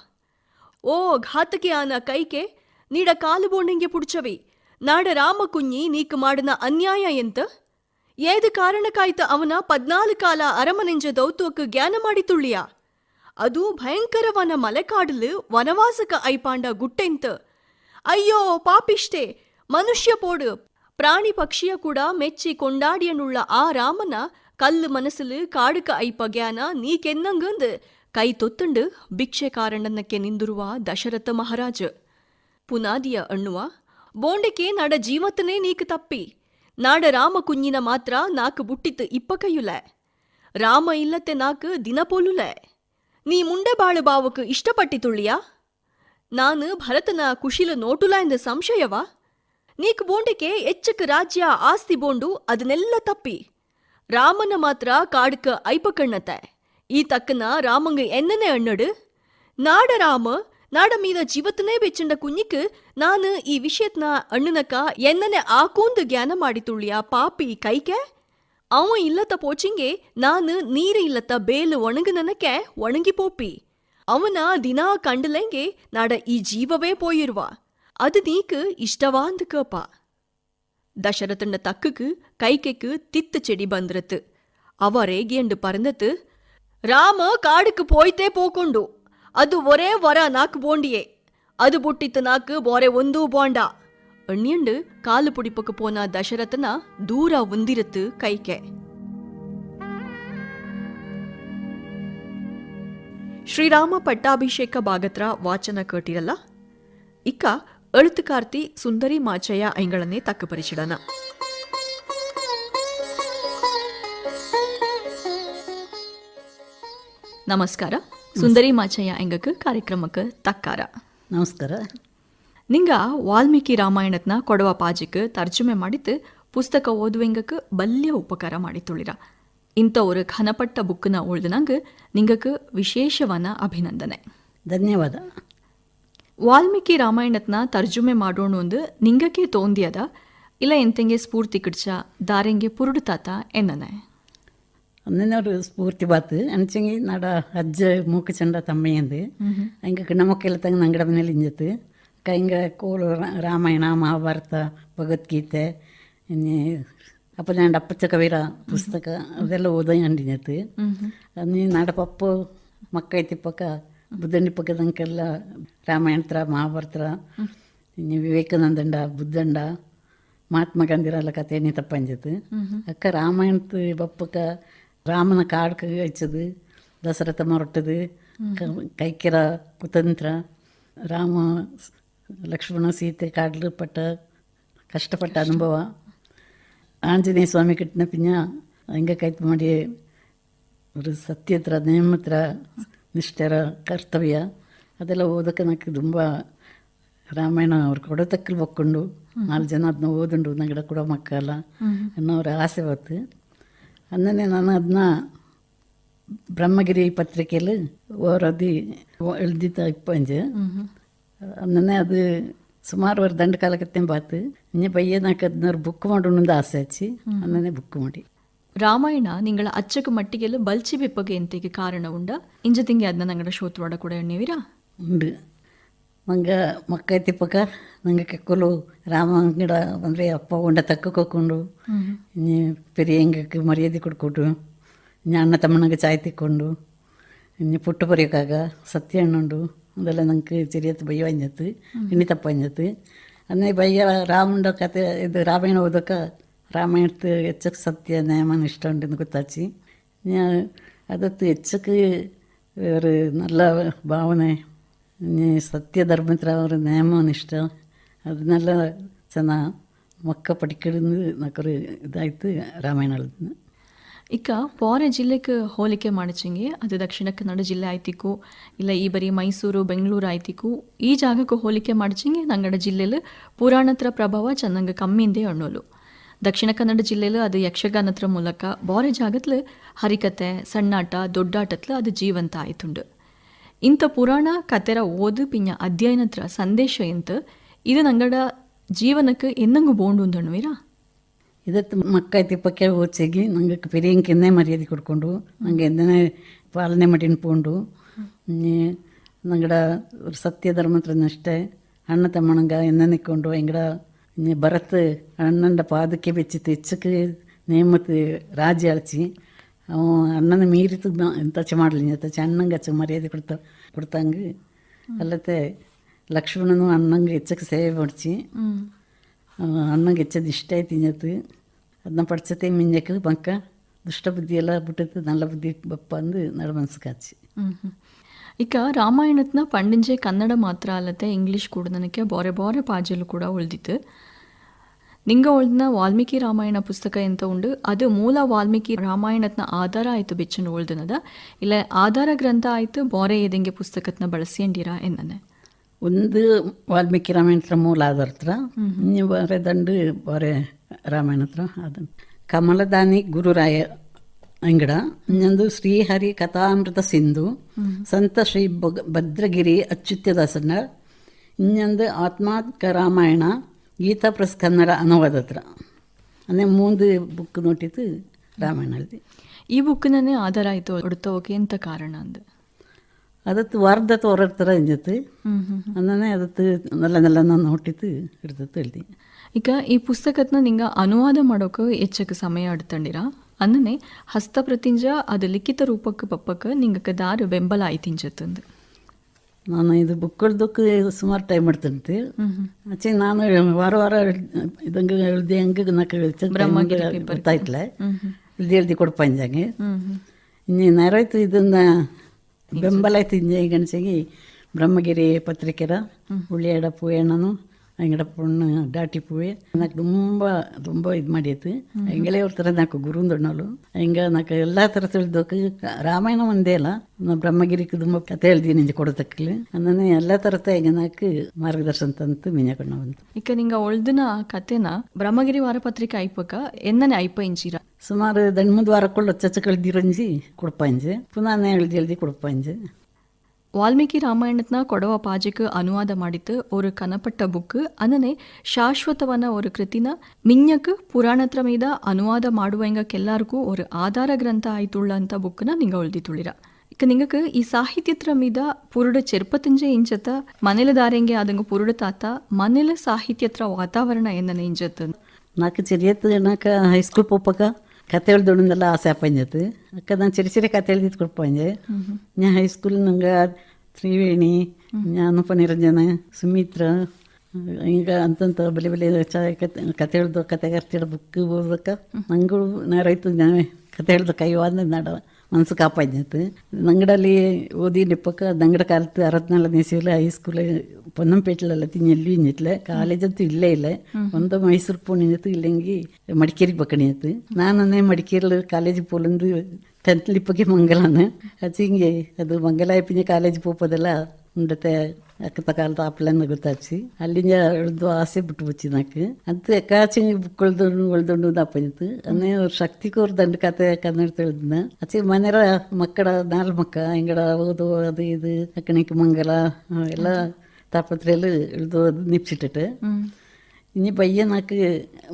ಓ ಘಾತಕೆ ಆನ ಕೈಕೆ ನೀಡ ಕಾಲು ಬೋಂಡೆಂಗೆ ಪುಡ್ಚವೆ ನಾಡ ರಾಮ ಕುഞ്ഞಿ ಮಾಡನ ಅನ್ಯಾಯ ಎಂತ ಏದು ಕಾರಣಕ್ಕಾಯ್ತ ಅವನ ಪದ್ನಾಲು ಕಾಲ ಅರಮನೆಂಜ ದೌತ್ವಕ್ಕೆ ಜ್ಞಾನ ಮಾಡಿ ತುಳ್ಳಿಯ ಅದು ಭಯಂಕರವನ ಮಲೆಕಾಡಲು ವನವಾಸಕ ಐಪಾಂಡ ಗುಟ್ಟೆಂತ ಅಯ್ಯೋ ಪಾಪಿಷ್ಟೆ ಮನುಷ್ಯ ಪೋಡು ಪ್ರಾಣಿ ಪಕ್ಷಿಯ ಕೂಡ ಮೆಚ್ಚಿ ಆ ರಾಮನ ಕಲ್ಲು ಮನಸ್ಸಲು ಕಾಡುಕ ಐಪ ನೀ ನೀಕೆನ್ನಂಗಂದು ಕೈ ತೊತ್ತಂಡು ಭಿಕ್ಷೆ ಕಾರಣನಕ್ಕೆ ನಿಂದಿರುವ ದಶರಥ ಮಹಾರಾಜ. ಪುನಾದಿಯ ಅಣ್ಣುವ, ಬೋಂಡೆಕೆ ನಡ ಜೀವತನೇ ನೀಕ್ ತಪ್ಪಿ, ನಾಡ ರಾಮ ಕುಂಜಿನ ಮಾತ್ರ ನಾಕ್ ಬುಟ್ಟಿತ್ತು ಇಪ್ಪ ಕೈಯುಲೆ ರಾಮ ಇಲ್ಲತೆ ನಾಕ್ ದಿನ ಪೋಲುಲೆ ನೀ ಮುಂಡೆ ಬಾಳು ಬಾವಕ್ ಇಷ್ಟಪಟ್ಟಿ ತುಳ್ಳಿಯಾ ನಾನು ಭರತನ ಕುಶಿಲ ನೋಟುಲ ಎಂದ ಸಂಶಯವಾ? ನೀಕ್ ಬೋಂಡಕ್ಕೆ ಎಚ್ಚಕ ರಾಜ್ಯ ಆಸ್ತಿ ಬೋಂಡು ಅದನ್ನೆಲ್ಲ ತಪ್ಪಿ. ರಾಮನ ಮಾತ್ರ ಕಾಡ್ಕ ಐಪಕಣ್ಣತೆ ಈ ತಕ್ಕನ ರಾಮಂಗ ಎನ್ನನೆ ಅಣ್ಣಡು ನಾಡ ರಾಮ ನಾಡ ಮೀದ ಜೀವತನೇ ಬೆಚ್ಚಂಡ ಕುಂಜಿಕ್ ನಾನು ಈ ವಿಷಯತ್ನ ಅಣ್ಣನಕ ಎನ್ನನೆ ಆಕೂಂದು ಜ್ಞಾನ ಮಾಡಿತುಳ್ಳಿಯ ಪಾಪಿ ಕೈಕೆ ಅವ ಇಲ್ಲತ ಪೋಚಿಂಗೆ ನಾನು ನೀರು ಇಲ್ಲತ ಬೇಲು ಒಣಗನನಕ್ಕೆ ಒಣಗಿ ಪೋಪಿ. ಅವನ ದಿನಾ ಕಂಡಲೆಂಗೆ ನಾಡ ಈ ಜೀವವೇ ಪೋಯಿರುವ. அது நீக்கு இஷ்டவாந்து கேப்பா தசரதண்ட தக்குக்கு கைக்கைக்கு தித்து செடி பந்திரத்து அவ ரேகியண்டு பறந்தத்து ರಾಮ ಕಾಡಕ್ಕೆ ಪೋಯ್ತೇ ಪೋಕೊಂಡು ಅದು ಒರೇ ವರ ನಾಕ್ ಬೋಂಡಿಯೇ ಅದು ಬುಟ್ಟಿತ್ತು ನಾಕ್ ಬೋರೆ ಒಂದೂ ಬೋಂಡ ಅಣ್ಯಂಡು ಕಾಲು ಪುಡಿಪಕ್ಕೆ ಪೋನ ದಶರಥನ ದೂರ ಒಂದಿರತ್ತು ಕೈಕೆ ಶ್ರೀರಾಮ ಪಟ್ಟಾಭಿಷೇಕ ಭಾಗತ್ರ ವಾಚನ ಕೇಟಿರಲ್ಲ ಇಕ್ಕ ಅಳ್ತ ಕಾರ್ತಿ ಸುಂದರಿ മാച്ചയ്യ ഐങ്കളനെ ತಕ್ಕ പരിചിടന ನಮಸ್ಕಾರ. ಸುಂದರಿ ಮಾಚಯ್ಯ ಎಂಗಕ್ ಕಾರ್ಯಕ್ರಮಕ್ಕೆ ತಕ್ಕಾರ. ನಮಸ್ಕಾರ. ನಿಂಗ ವಾಲ್ಮೀಕಿ ರಾಮಾಯಣತ್ನ ಕೊಡವ ಪಾಜಿಕ್ ತರ್ಜುಮೆ ಮಾಡಿತು ಪುಸ್ತಕ ಓದುವೆಂಗಕ್ಕೆ ಬಲ್ಯ ಉಪಕಾರ ಮಾಡಿತುಳಿರ ಇಂಥ ಒಂದು ಖನಪಟ್ಟ ಬುಕ್ನ ಉಳ್ದನಂಗೆ ನಿಂಗಕ್ಕೆ ವಿಶೇಷವನ್ನ ಅಭಿನಂದನೆ. ಧನ್ಯವಾದ. ವಾಲ್ಮೀಕಿ ರಾಮಾಯಣತ್ನ ತರ್ಜುಮೆ ಮಾಡೋಣ ಒಂದು ನಿಂಗಕ್ಕೆ ತೋಂದಿಯದ ಇಲ್ಲ ಎಂತೆಂಗೆ ಸ್ಫೂರ್ತಿ ಕಿಡ್ಚ ದಾರೆಂಗೆ ಪುರುಡುತಾತ ಎನ್ನನೆ ಒಂದಿನವರು ಸ್ಫೂರ್ತಿ ಬಾತು ಅನ್ಚಂಗಿ ನಡ ಅಜ್ಜ ಮೂಕ ಚಂಡ ತಮ್ಮಯ್ಯಂದು ಹಂಗೆ ನಮ್ಮಕ್ಕೆಲ್ಲ ತಂಗ ನಂಗಡ ಮನೇಲಿ ಇಂಜತ್ತು ಹಿಂಗೆ ಕೋಲು ರಾ- ರಾಮಾಯಣ ಮಹಾಭಾರತ ಭಗವದ್ಗೀತೆ ಇನ್ನಿ ಅಪ್ಪನ ಅಪ್ಪಚ್ಚ ಕವಿರ ಪುಸ್ತಕ ಅದೆಲ್ಲ ಓದ ಅಂಡಿನತ್ತು ನೀ ನಾಡ ಪಪ್ಪು ಮಕ್ಕ ಐತಿ ಪಕ್ಕ ಬುದ್ಧಂಡಿ ಪಕ್ಕದಂಕೆಲ್ಲ ರಾಮಾಯಣತ್ರ ಮಹಾಭಾರತ ಇನ್ನು ವಿವೇಕಾನಂದಂಡ ಬುದ್ಧಂಡ ಮಹಾತ್ಮ ಗಾಂಧಿರೆಲ್ಲ ಕತೆ ಎಣ್ಣೆ ತಪ್ಪಂಜತ್ತು ಅಕ್ಕ ರಾಮಾಯಣದ ಬಪ್ಪಕ್ಕ ರಾಮನ ಕಾಡ್ಕ ಹಚ್ಚದು ದಸರಥ ಮೊರಟದು ಕೈಕೆರ ಕುತಂತ್ರ ರಾಮ ಲಕ್ಷ್ಮಣ ಸೀತೆ ಕಾಡ್ಲು ಪಟ್ಟ ಕಷ್ಟಪಟ್ಟ ಅನುಭವ ಆಂಜನೇಯ ಸ್ವಾಮಿ ಕಟ್ಟಿನ ಪಿಂಜ ಹಂಗೆ ಕೈತ್ ಮಾಡಿ ஒரு சத்தியத்திர நேமத்திர ನಿಷ್ಠರ ಕರ್ತವ್ಯ. ಅದೆಲ್ಲ ಓದೋಕೆ ನನಗೆ ತುಂಬ ರಾಮಾಯಣ ಅವ್ರ ಕೊಡ ತಕ್ಕಲ್ ನಾಲ್ ನಾಲ್ಕು ಜನ ಅದನ್ನ ಓದುಂಡು ನಂಗಡ ಕೂಡ ಮಕ್ಕಲ್ಲ ಅನ್ನೋರ ಆಸೆ ಹೊತ್ತು. ಅಂದನೇ ನಾನು ಅದನ್ನ ಬ್ರಹ್ಮಗಿರಿ ಪತ್ರಿಕೆಯಲ್ಲಿ ಓರೋದಿ ಎಳ್ದಿತ್ತ ಇಪ್ಪಂಜೆ. ಅಂದನೇ ಅದು ಸುಮಾರು ಒಂದು ದಂಡ ಕಾಲಕತ್ತೆ ಬಾತು ಇನ್ನೇ ಬೈಯ್ಯ ನಾಲ್ಕು ಹದಿನಾರು ಬುಕ್ ಮಾಡೋಣ ಆಸೆ ಹಚ್ಚಿ ಅನ್ನನೆ ಬುಕ್ ಮಾಡಿ. ರಾಮಾಯಣ ನಿಂಗಳ ಅಚ್ಚಕ ಮಟ್ಟಿಗೆಲ್ಲ ಬಲ್ಚಿ ಬಿಪ್ಪಗೆ ಎಂತೆಗೆ ಕಾರಣ ಉಂಡ? ಇಂಜ ತಿಂಗೆ ಅದನ್ನ ನಂಗಡ ಶೋತ್ವಾಡ ಕೂಡ ಎಣ್ಣೆವಿರಾ? ಉಂಡು. ಮಂಗ ಮಕ್ಕ ತಿಪ್ಪಕ ನಂಗೆ ಕೆಕ್ಕಲು ರಾಮ ಗಿಡ ಅಂದರೆ ಅಪ್ಪ ಉಂಡ ತಕ್ಕೊಂಡು ಇನ್ನು ಪೆರಿಯ ಹೆಂಗಕ್ಕೆ ಮರ್ಯಾದೆ ಕೊಡ್ಕೊಟ್ಟು ಇನ್ನು ಅಣ್ಣ ತಮ್ಮನಗೆ ಚಾಯ್ ತಿಕ್ಕೊಂಡು. ಇನ್ನು ಪುಟ್ಟು ಬರೆಯೋಕ್ಕಾಗ ಸತ್ಯ ಹಣ್ಣುಂಡು ಅದೆಲ್ಲ ನಂಗೆ ಚಿರಿಯತ್ತು ಬಯ್ಯ ಅಂಜತ್ತು ಇನ್ನಿ ತಪ್ಪ ಅಂಜತ್ತು ಅನ್ನೇ ಬಯ್ಯ ರಾಮುಂಡ ಕತೆ ಇದು ರಾಮಾಯಣ ಓದೋಕೆ ರಾಮಾಯಣದ ಹೆಚ್ಚಕ್ಕೆ ಸತ್ಯ ನ್ಯಾಯಮಾನ ಇಷ್ಟೊಂಡೆന്ന് ಗೊತ್ತಾಚಿ ഞാൻ അതത്ത് ಹೆಚ್ಚക്ക് ഒരു നല്ല ಭಾವನೆ സത്യധർമ്മത്തിൽ അവർ നിയമമാണ് ഇഷ്ടം അത് നല്ല ചെന്ന മൊക്ക പഠിക്കുന്നത് എന്നൊക്കൊരു ഇതായിട്ട് ರಾಮಾಯಣದಲ್ಲಿ ಈಗ ಬೇರೆ ಜಿಲ್ಲೆಗೆ ಹೋಲಿಕೆ ಮಾಡಿಸಂಗೆ ಅದು ದಕ್ಷಿಣ ಕನ್ನಡ ಜಿಲ್ಲೆ ಆಯ್ತಿಕ್ಕು ಇಲ್ಲ ಈ ಬರೀ ಮೈಸೂರು ಬೆಂಗಳೂರು ಆಯ್ತಿಕ್ಕು ಈ ಜಾಗಕ್ಕೆ ಹೋಲಿಕೆ ಮಾಡಿಸಂಗೆ ನಂಗಡ ಜಿಲ್ಲೆಲಿ ಪುರಾಣತ್ರ ಪ್ರಭಾವ ಚೆನ್ನಾಗಿ ಕಮ್ಮಿಂದೆ ಅಣ್ಣೋಲು ದಕ್ಷಿಣ ಕನ್ನಡ ಜಿಲ್ಲೆಯಲ್ಲೂ ಅದು ಯಕ್ಷಗಾನತ್ರ ಮೂಲಕ ಬಾರೆ ಜಾಗತ್ಲು ಹರಿಕತೆ ಸಣ್ಣಾಟ ದೊಡ್ಡಾಟತ್ಲು ಅದು ಜೀವಂತ ಆಯ್ತುಂಡು ಇಂಥ ಪುರಾಣ ಕತೆರ ಓದು ಪಿಂಜ ಅಧ್ಯಯನತ್ರ ಸಂದೇಶ ಎಂತ, ಇದು ನಂಗಡ ಜೀವನಕ್ಕೆ ಎನ್ನಂಗು ಬೋಂಡು ಅಂದಣ್ವೀರಾ ಇದತ್ತು ಮಕ್ಕ ತಿಪ್ಪಕ್ಕೆ ಓದ್ಸಿಗಿ ನಂಗೆ ಪೆರಿಯಂಕೆನ್ನೇ ಮರ್ಯಾದೆ ಕೊಡ್ಕೊಂಡು, ನಂಗೆ ಎಂದೇ ಪಾಲನೆ ಮಾಡಿನ ಪೋಂಡು. ನಂಗಡ ಸತ್ಯ ಧರ್ಮತ್ರನಷ್ಟೇ ಅಣ್ಣ ತಮ್ಮನಂಗ ಎನ್ನ ನಿಕ್ಕೊಂಡು ಎಂಗಡ ಇನ್ನು ಭರತ್ ಅಣ್ಣಂಡ ಪಾದಕ್ಕೆ ಬೆಚ್ಚಿತ್ತು ಹೆಚ್ಚಕ್ಕೆ ನೇಮತ್ ರಾಜ್ಯ ಅಳಚಿ ಅವ ಅಣ್ಣನ ಮೀರಿತು ಎಂತಚ ಮಾಡಲಿ ಎಂತಚ ಅಣ್ಣಂಗೆ ಹಚ್ಚ ಮರ್ಯಾದೆ ಕೊಡ್ತಾ ಕೊಡ್ತಂಗೆ ಅಲ್ಲತ್ತೆ ಲಕ್ಷ್ಮಣನು ಅಣ್ಣಂಗೆ ಹೆಚ್ಚಕ್ಕೆ ಸೇವೆ ಮಾಡ್ಸಿ ಅಣ್ಣಂಗೆ ಹೆಚ್ಚದು ಇಷ್ಟ ಆಯ್ತು ಇನ್ನತ್ತು ಅದನ್ನ ಪಡ್ಸತೆ ಮಿಂಜಕ್ಕೆ ಬಂಕ ದುಷ್ಟ ಬುದ್ಧಿ ಎಲ್ಲ ಬಿಟ್ಟದ್ದು நல்ல ಬುದ್ಧಿ ಬಪ್ಪ ಅಂದು ನಡ ಮನಸ್ಸು ಕಾಚಿ ಇಕ ರಾಮಾಯಣತ್ನ ಪಂಡಿಂಜೆ ಕನ್ನಡ ಮಾತ್ರ ಅಲ್ಲದೆ ಇಂಗ್ಲಿಷ್ ಕೂಡ ನನಗೆ ಬಾರೆ ಬಾರೆ ಪಾಜಲು ಕೂಡ ಉಳ್ದಿತ್ತು ನಿಂಗ ಉಳ್ದಿನ ವಾಲ್ಮೀಕಿ ರಾಮಾಯಣ ಪುಸ್ತಕ ಎಂತ ಉಂಡು? ಅದು ಮೂಲ ವಾಲ್ಮೀಕಿ ರಾಮಾಯಣತ್ನ ಆಧಾರ ಆಯ್ತು ಬೆಚ್ಚನ ಉಳ್ದನದ. ಇಲ್ಲ ಆಧಾರ ಗ್ರಂಥ ಆಯ್ತು ಬೋರೆ ಎದಂಗೆ ಪುಸ್ತಕತ್ನ ಬಳಸ್ಯಂಡಿರಾ ಎನ್ನನೆ ಒಂದು ವಾಲ್ಮೀಕಿ ರಾಮಾಯಣ ಹತ್ರ ಮೂಲ ಆಧಾರತ್ರ ಬೇರೆ ದಂಡು ಬಾರೆ ರಾಮಾಯಣ ಹತ್ರ ಅದನ್ನು ಕಮಲದಾನಿ ಗುರುರಾಯ ಅಂಗಡ ಇನ್ನೊಂದು ಶ್ರೀಹರಿ ಕಥಾಮೃತ ಸಿಂಧು ಸಂತ ಶ್ರೀ ಭದ್ರಗಿರಿ ಅಚ್ಯುತ್ಯದಾಸನ ಇನ್ನೊಂದು ಆತ್ಮಕ ರಾಮಾಯಣ ಗೀತಾ ಪ್ರೆಸ್ ಕನ್ನಡ ಅನುವಾದ ಹತ್ರ. ಅಂದರೆ ಮುಂದೆ ಬುಕ್ ನೋಟಿತ್ತು ರಾಮಾಯಣ ಅಲ್ಲಿ ಈ ಬುಕ್ನೇ ಆಧಾರ ಆಯಿತು ಹೊಡ್ತೋಕೆ ಎಂತ ಕಾರಣ ಅಂದ? ಅದತ್ತು ವಾರದತ್ತು ಹೊರಡ್ತಾರ ಥರ ಇಂಜತ್ತು ಅಂದನೆ ಅದತ್ತು ನಲ್ಲ ನಲ್ಲ ನಾನು ಹೊಟ್ಟಿತ್ತು ಹಿಡ್ದತ್ತು ಹೇಳ್ದಿ ಈಗ ಈ ಪುಸ್ತಕತ್ನ ನಿಂಗೆ ಅನುವಾದ ಮಾಡೋಕೆ ಹೆಚ್ಚಕ್ಕೆ ಸಮಯ ಅಡ್ತಂಡಿರ ಅನ್ನನೆ ಹಸ್ತಪ್ರತಿಂಜ ಅದು ಲಿಖಿತ ರೂಪಕ್ಕೆ ಪಪ್ಪಕ್ಕೆ ನಿಂಗಕ್ಕೆ ದಾರು ಬೆಂಬಲ ಆಯ್ತಿಂಜತ್ತಂದು. ನಾನು ಇದು ಬುಕ್ಕಳ್ದಕ್ಕೆ ಸುಮಾರು ಟೈಮ್ ಮಾಡ್ತಂತೆ. ಆಚೆ ನಾನು ವಾರ ವಾರ ಇದಂಗೆ ಎಳ್ದಿ ಹಂಗೆ ನಾಲ್ಕು ಗೊತ್ತಾಯ್ತಲ್ಲ ಹಿಡ್ದು ಕೊಡಪ್ಪ ಕೊಡ್ಪಂಜಂಗೆ ಇನ್ನು ನೆರಾಯ್ತು ಇದನ್ನ ಬೆಂಬಲ ಆಯ್ತು ಇಂಜಾಗಿ ಗಣಸಿಗೆ ಬ್ರಹ್ಮಗಿರಿ ಪತ್ರಿಕೆರ ಉಳ್ಳಿಯಾಡ ಪೂಯಣ್ಣನು ಅಂಗಡ பொண்ணு டாட்டி ಪೂವೆ எனக்கு ತುಂಬ ತುಂಬ ಇದು ಮಾಡಿತ್ತು. ಹೆಂಗೆಲ್ಲ ಇರ್ತಾರೆ ನಾಲ್ಕು ಗುರುಂದಣ್ಣಲು ಹಿಂಗೆ ನಾಲ್ಕು ಎಲ್ಲ ಥರ ತಿಳಿದೋಕೆ ರಾಮಾಯಣ ಒಂದೇ ಅಲ್ಲ ನಾ ಬ್ರಹ್ಮಗಿರಿಗೆ ತುಂಬ ಕತೆ ಹೇಳ್ದಿ ನಿಂಗೆ ಕೊಡೋದಕ್ಕಲ್ಲಿ ಅಂದರೆ ಎಲ್ಲ ಥರದ ಈಗ ನಾಲ್ಕು ಮಾರ್ಗದರ್ಶನ ತಂತು ಮಿಂಜಕೊಂಡು ಬಂತು. ಇಕ ನಿಂಗ ಒಳ್ದಿನ ಕತೆನ ಬ್ರಹ್ಮಗಿರಿ ವಾರಪತ್ರಿಕೆ ಐಪಕ ಎನ್ನನೆ ಐಪ ಇಂಚಿರ. ಸುಮಾರು ದಂಡು ಮುಂದೆ ವಾರಕ್ಕೊಳ್ಳು ಚಚ್ಚ ಕಳ್ದಿರಂಜಿ ಕೊಡ್ಪಂಜೆ ಪುನಃ ಎಳ್ದಿ ಎಳ್ದಿ ಕೊಡ್ಪಂಜೆ ವಾಲ್ಮೀಕಿ ರಾಮಾಯಣದ ಕೊಡವ ಪಾಜಿಕ ಅನುವಾದ ಮಾಡಿತ್ತು ஒரு ಕನಪಟ್ಟ ಬುಕ್ ಅನನೆ ಶಾಶ್ವತವನ ஒரு ಕೃತಿನ ಮಿಂಜಕ್ ಪುರಾಣತ್ರ ಮೀದ ಅನುವಾದ ಮಾಡುವ ಕೆಲ್ಲಾರ್ಗೂ ಒಂದು ಆಧಾರ ಗ್ರಂಥ ಆಯ್ತುಳ್ಳ ಅಂತ ಬುಕ್ನ ನಿಂಗ ಉಳ್ದಿ ತುಳಿರ. ಇಕ ನಿಂಗಕ್ ಈ ಸಾಹಿತ್ಯತ್ರ ಮೀದ ಪುರುಡ ಚೆರ್ಪತಂಜೆ ಇಂಚತ ಮನೆಲ ದಾರೆಂಗೆ ಆದಂಗ ಪುರುಡ ತಾತ, ಮನೆಲ ಸಾಹಿತ್ಯತ್ರ ವಾತಾವರಣ ಏನನ ಇಂಜತ್. ನಾಕ ಚೆರಿಯತ್ ನಾಕ ಹೈಸ್ಕೂಲ್ ಪೋಪಕ ಕತೆ ಹೇಳ್ದೊಡನೆಲ್ಲ ಆಸೆ ಅಪ್ಪಂಜತ್ತು ಅಕ್ಕ ನಾನು ಚಿರಿ ಚಿರಿ ಕತೆ ಹೇಳ್ದಿತ್ತು ಕೊಡ್ಪಂಜೆ ನಾ ಹೈಸ್ಕೂಲ್ ನಂಗೆ ತ್ರಿವೇಣಿ ನಾನು ನಿರಂಜನ ಸುಮಿತ್ರ ಹಿಂಗೆ ಅಂತಂತ ಬೆಲೆ ಬೆಲೆ ಚೆನ್ನಾಗಿ ಕತೆ ಕತೆ ಹೇಳ್ದು ಕತೆಗಾರ್ತಿಡ ಬುಕ್ ಓದಕ್ಕ ನಂಗೂ ನಾ ರೈತ ಕತೆ ಹೇಳ್ದು ಕೈ ವಾದ ನಾಡವ. ಮನಸ್ಸು ಕಾಪಾಯ್ತು ನಂಗಡಲ್ಲಿ ಓದಿನಪ್ಪಕ್ಕ ನಂಗಡ ಕಾಲത്ത് ಅರವತ್ನಾಲ್ಕು ದಿವಸದಲ್ಲಿ ಹೈಸ್ಕೂಲ್ ಪೊನ್ನಂಪೇಟ್ಲೆಲ್ಲ ತಿನ್ನೆಲ್ಲಿ ನಿತ್ಲೆ ಕಾಲೇಜಂತೂ ಇಲ್ಲೇ ಇಲ್ಲ ಒಂದು ಮೈಸೂರು ಪೋಣಿನತ್ತು ಇಲ್ಲಂಗಿ ಮಡಿಕೇರಿಗೆ ಬಕ್ಕಣಿಯತ್ತು ನಾನೇ ಮಡಿಕೇರಿಲಿ ಕಾಲೇಜಿಗೆ ಪೋಲಂದು ಟೆಂತ್ಲಿಪ್ಪಗೆ ಮಂಗಲಾನ ಅದು ಹಿಂಗೆ ಅದು ಮಂಗಲಾಯ ಪಿಂಜೆ ಕಾಲೇಜ್ ಪೋಪದೆಲ್ಲ ಉಂಡತೆ ಅಕ್ಕತ ಕಾಲದ ಆಪ್ಲೆಂದ ಗೊತ್ತಾಚಿ ಅಲ್ಲಿಂದ ಎಳ್ದು ಆಸೆ ಬಿಟ್ಟು ಬಚ್ಚಿ ನಾಕು ಅಂತ ಕಾಚಿ ಬುಕ್ಕೊಳ್ದು ಒಳ್ದೊಂಡು ದಪ್ಪಂತು ಅನ್ನೇ ಅವ್ರ ಶಕ್ತಿ ಕೋರ್ ದಂಡ ಕತೆ ಕನ್ನಡ ತಿಳಿದ್ನ ಆಚೆ ಮನೆರ ಮಕ್ಕಳ ನಾಲ್ ಮಕ್ಕ ಹಿಂಗಡ ಓದು ಅದು ಇದು ಅಕ್ಕಣಿಕೆ ಮಂಗಲ ಆ, ಎಲ್ಲ ತಾಪತ್ರೆಯಲ್ಲಿ ಇಳ್ದು ನಿಪ್ಸಿಟ್ಟಿಟ್ಟು ഇനി പയ്യനാക്ക്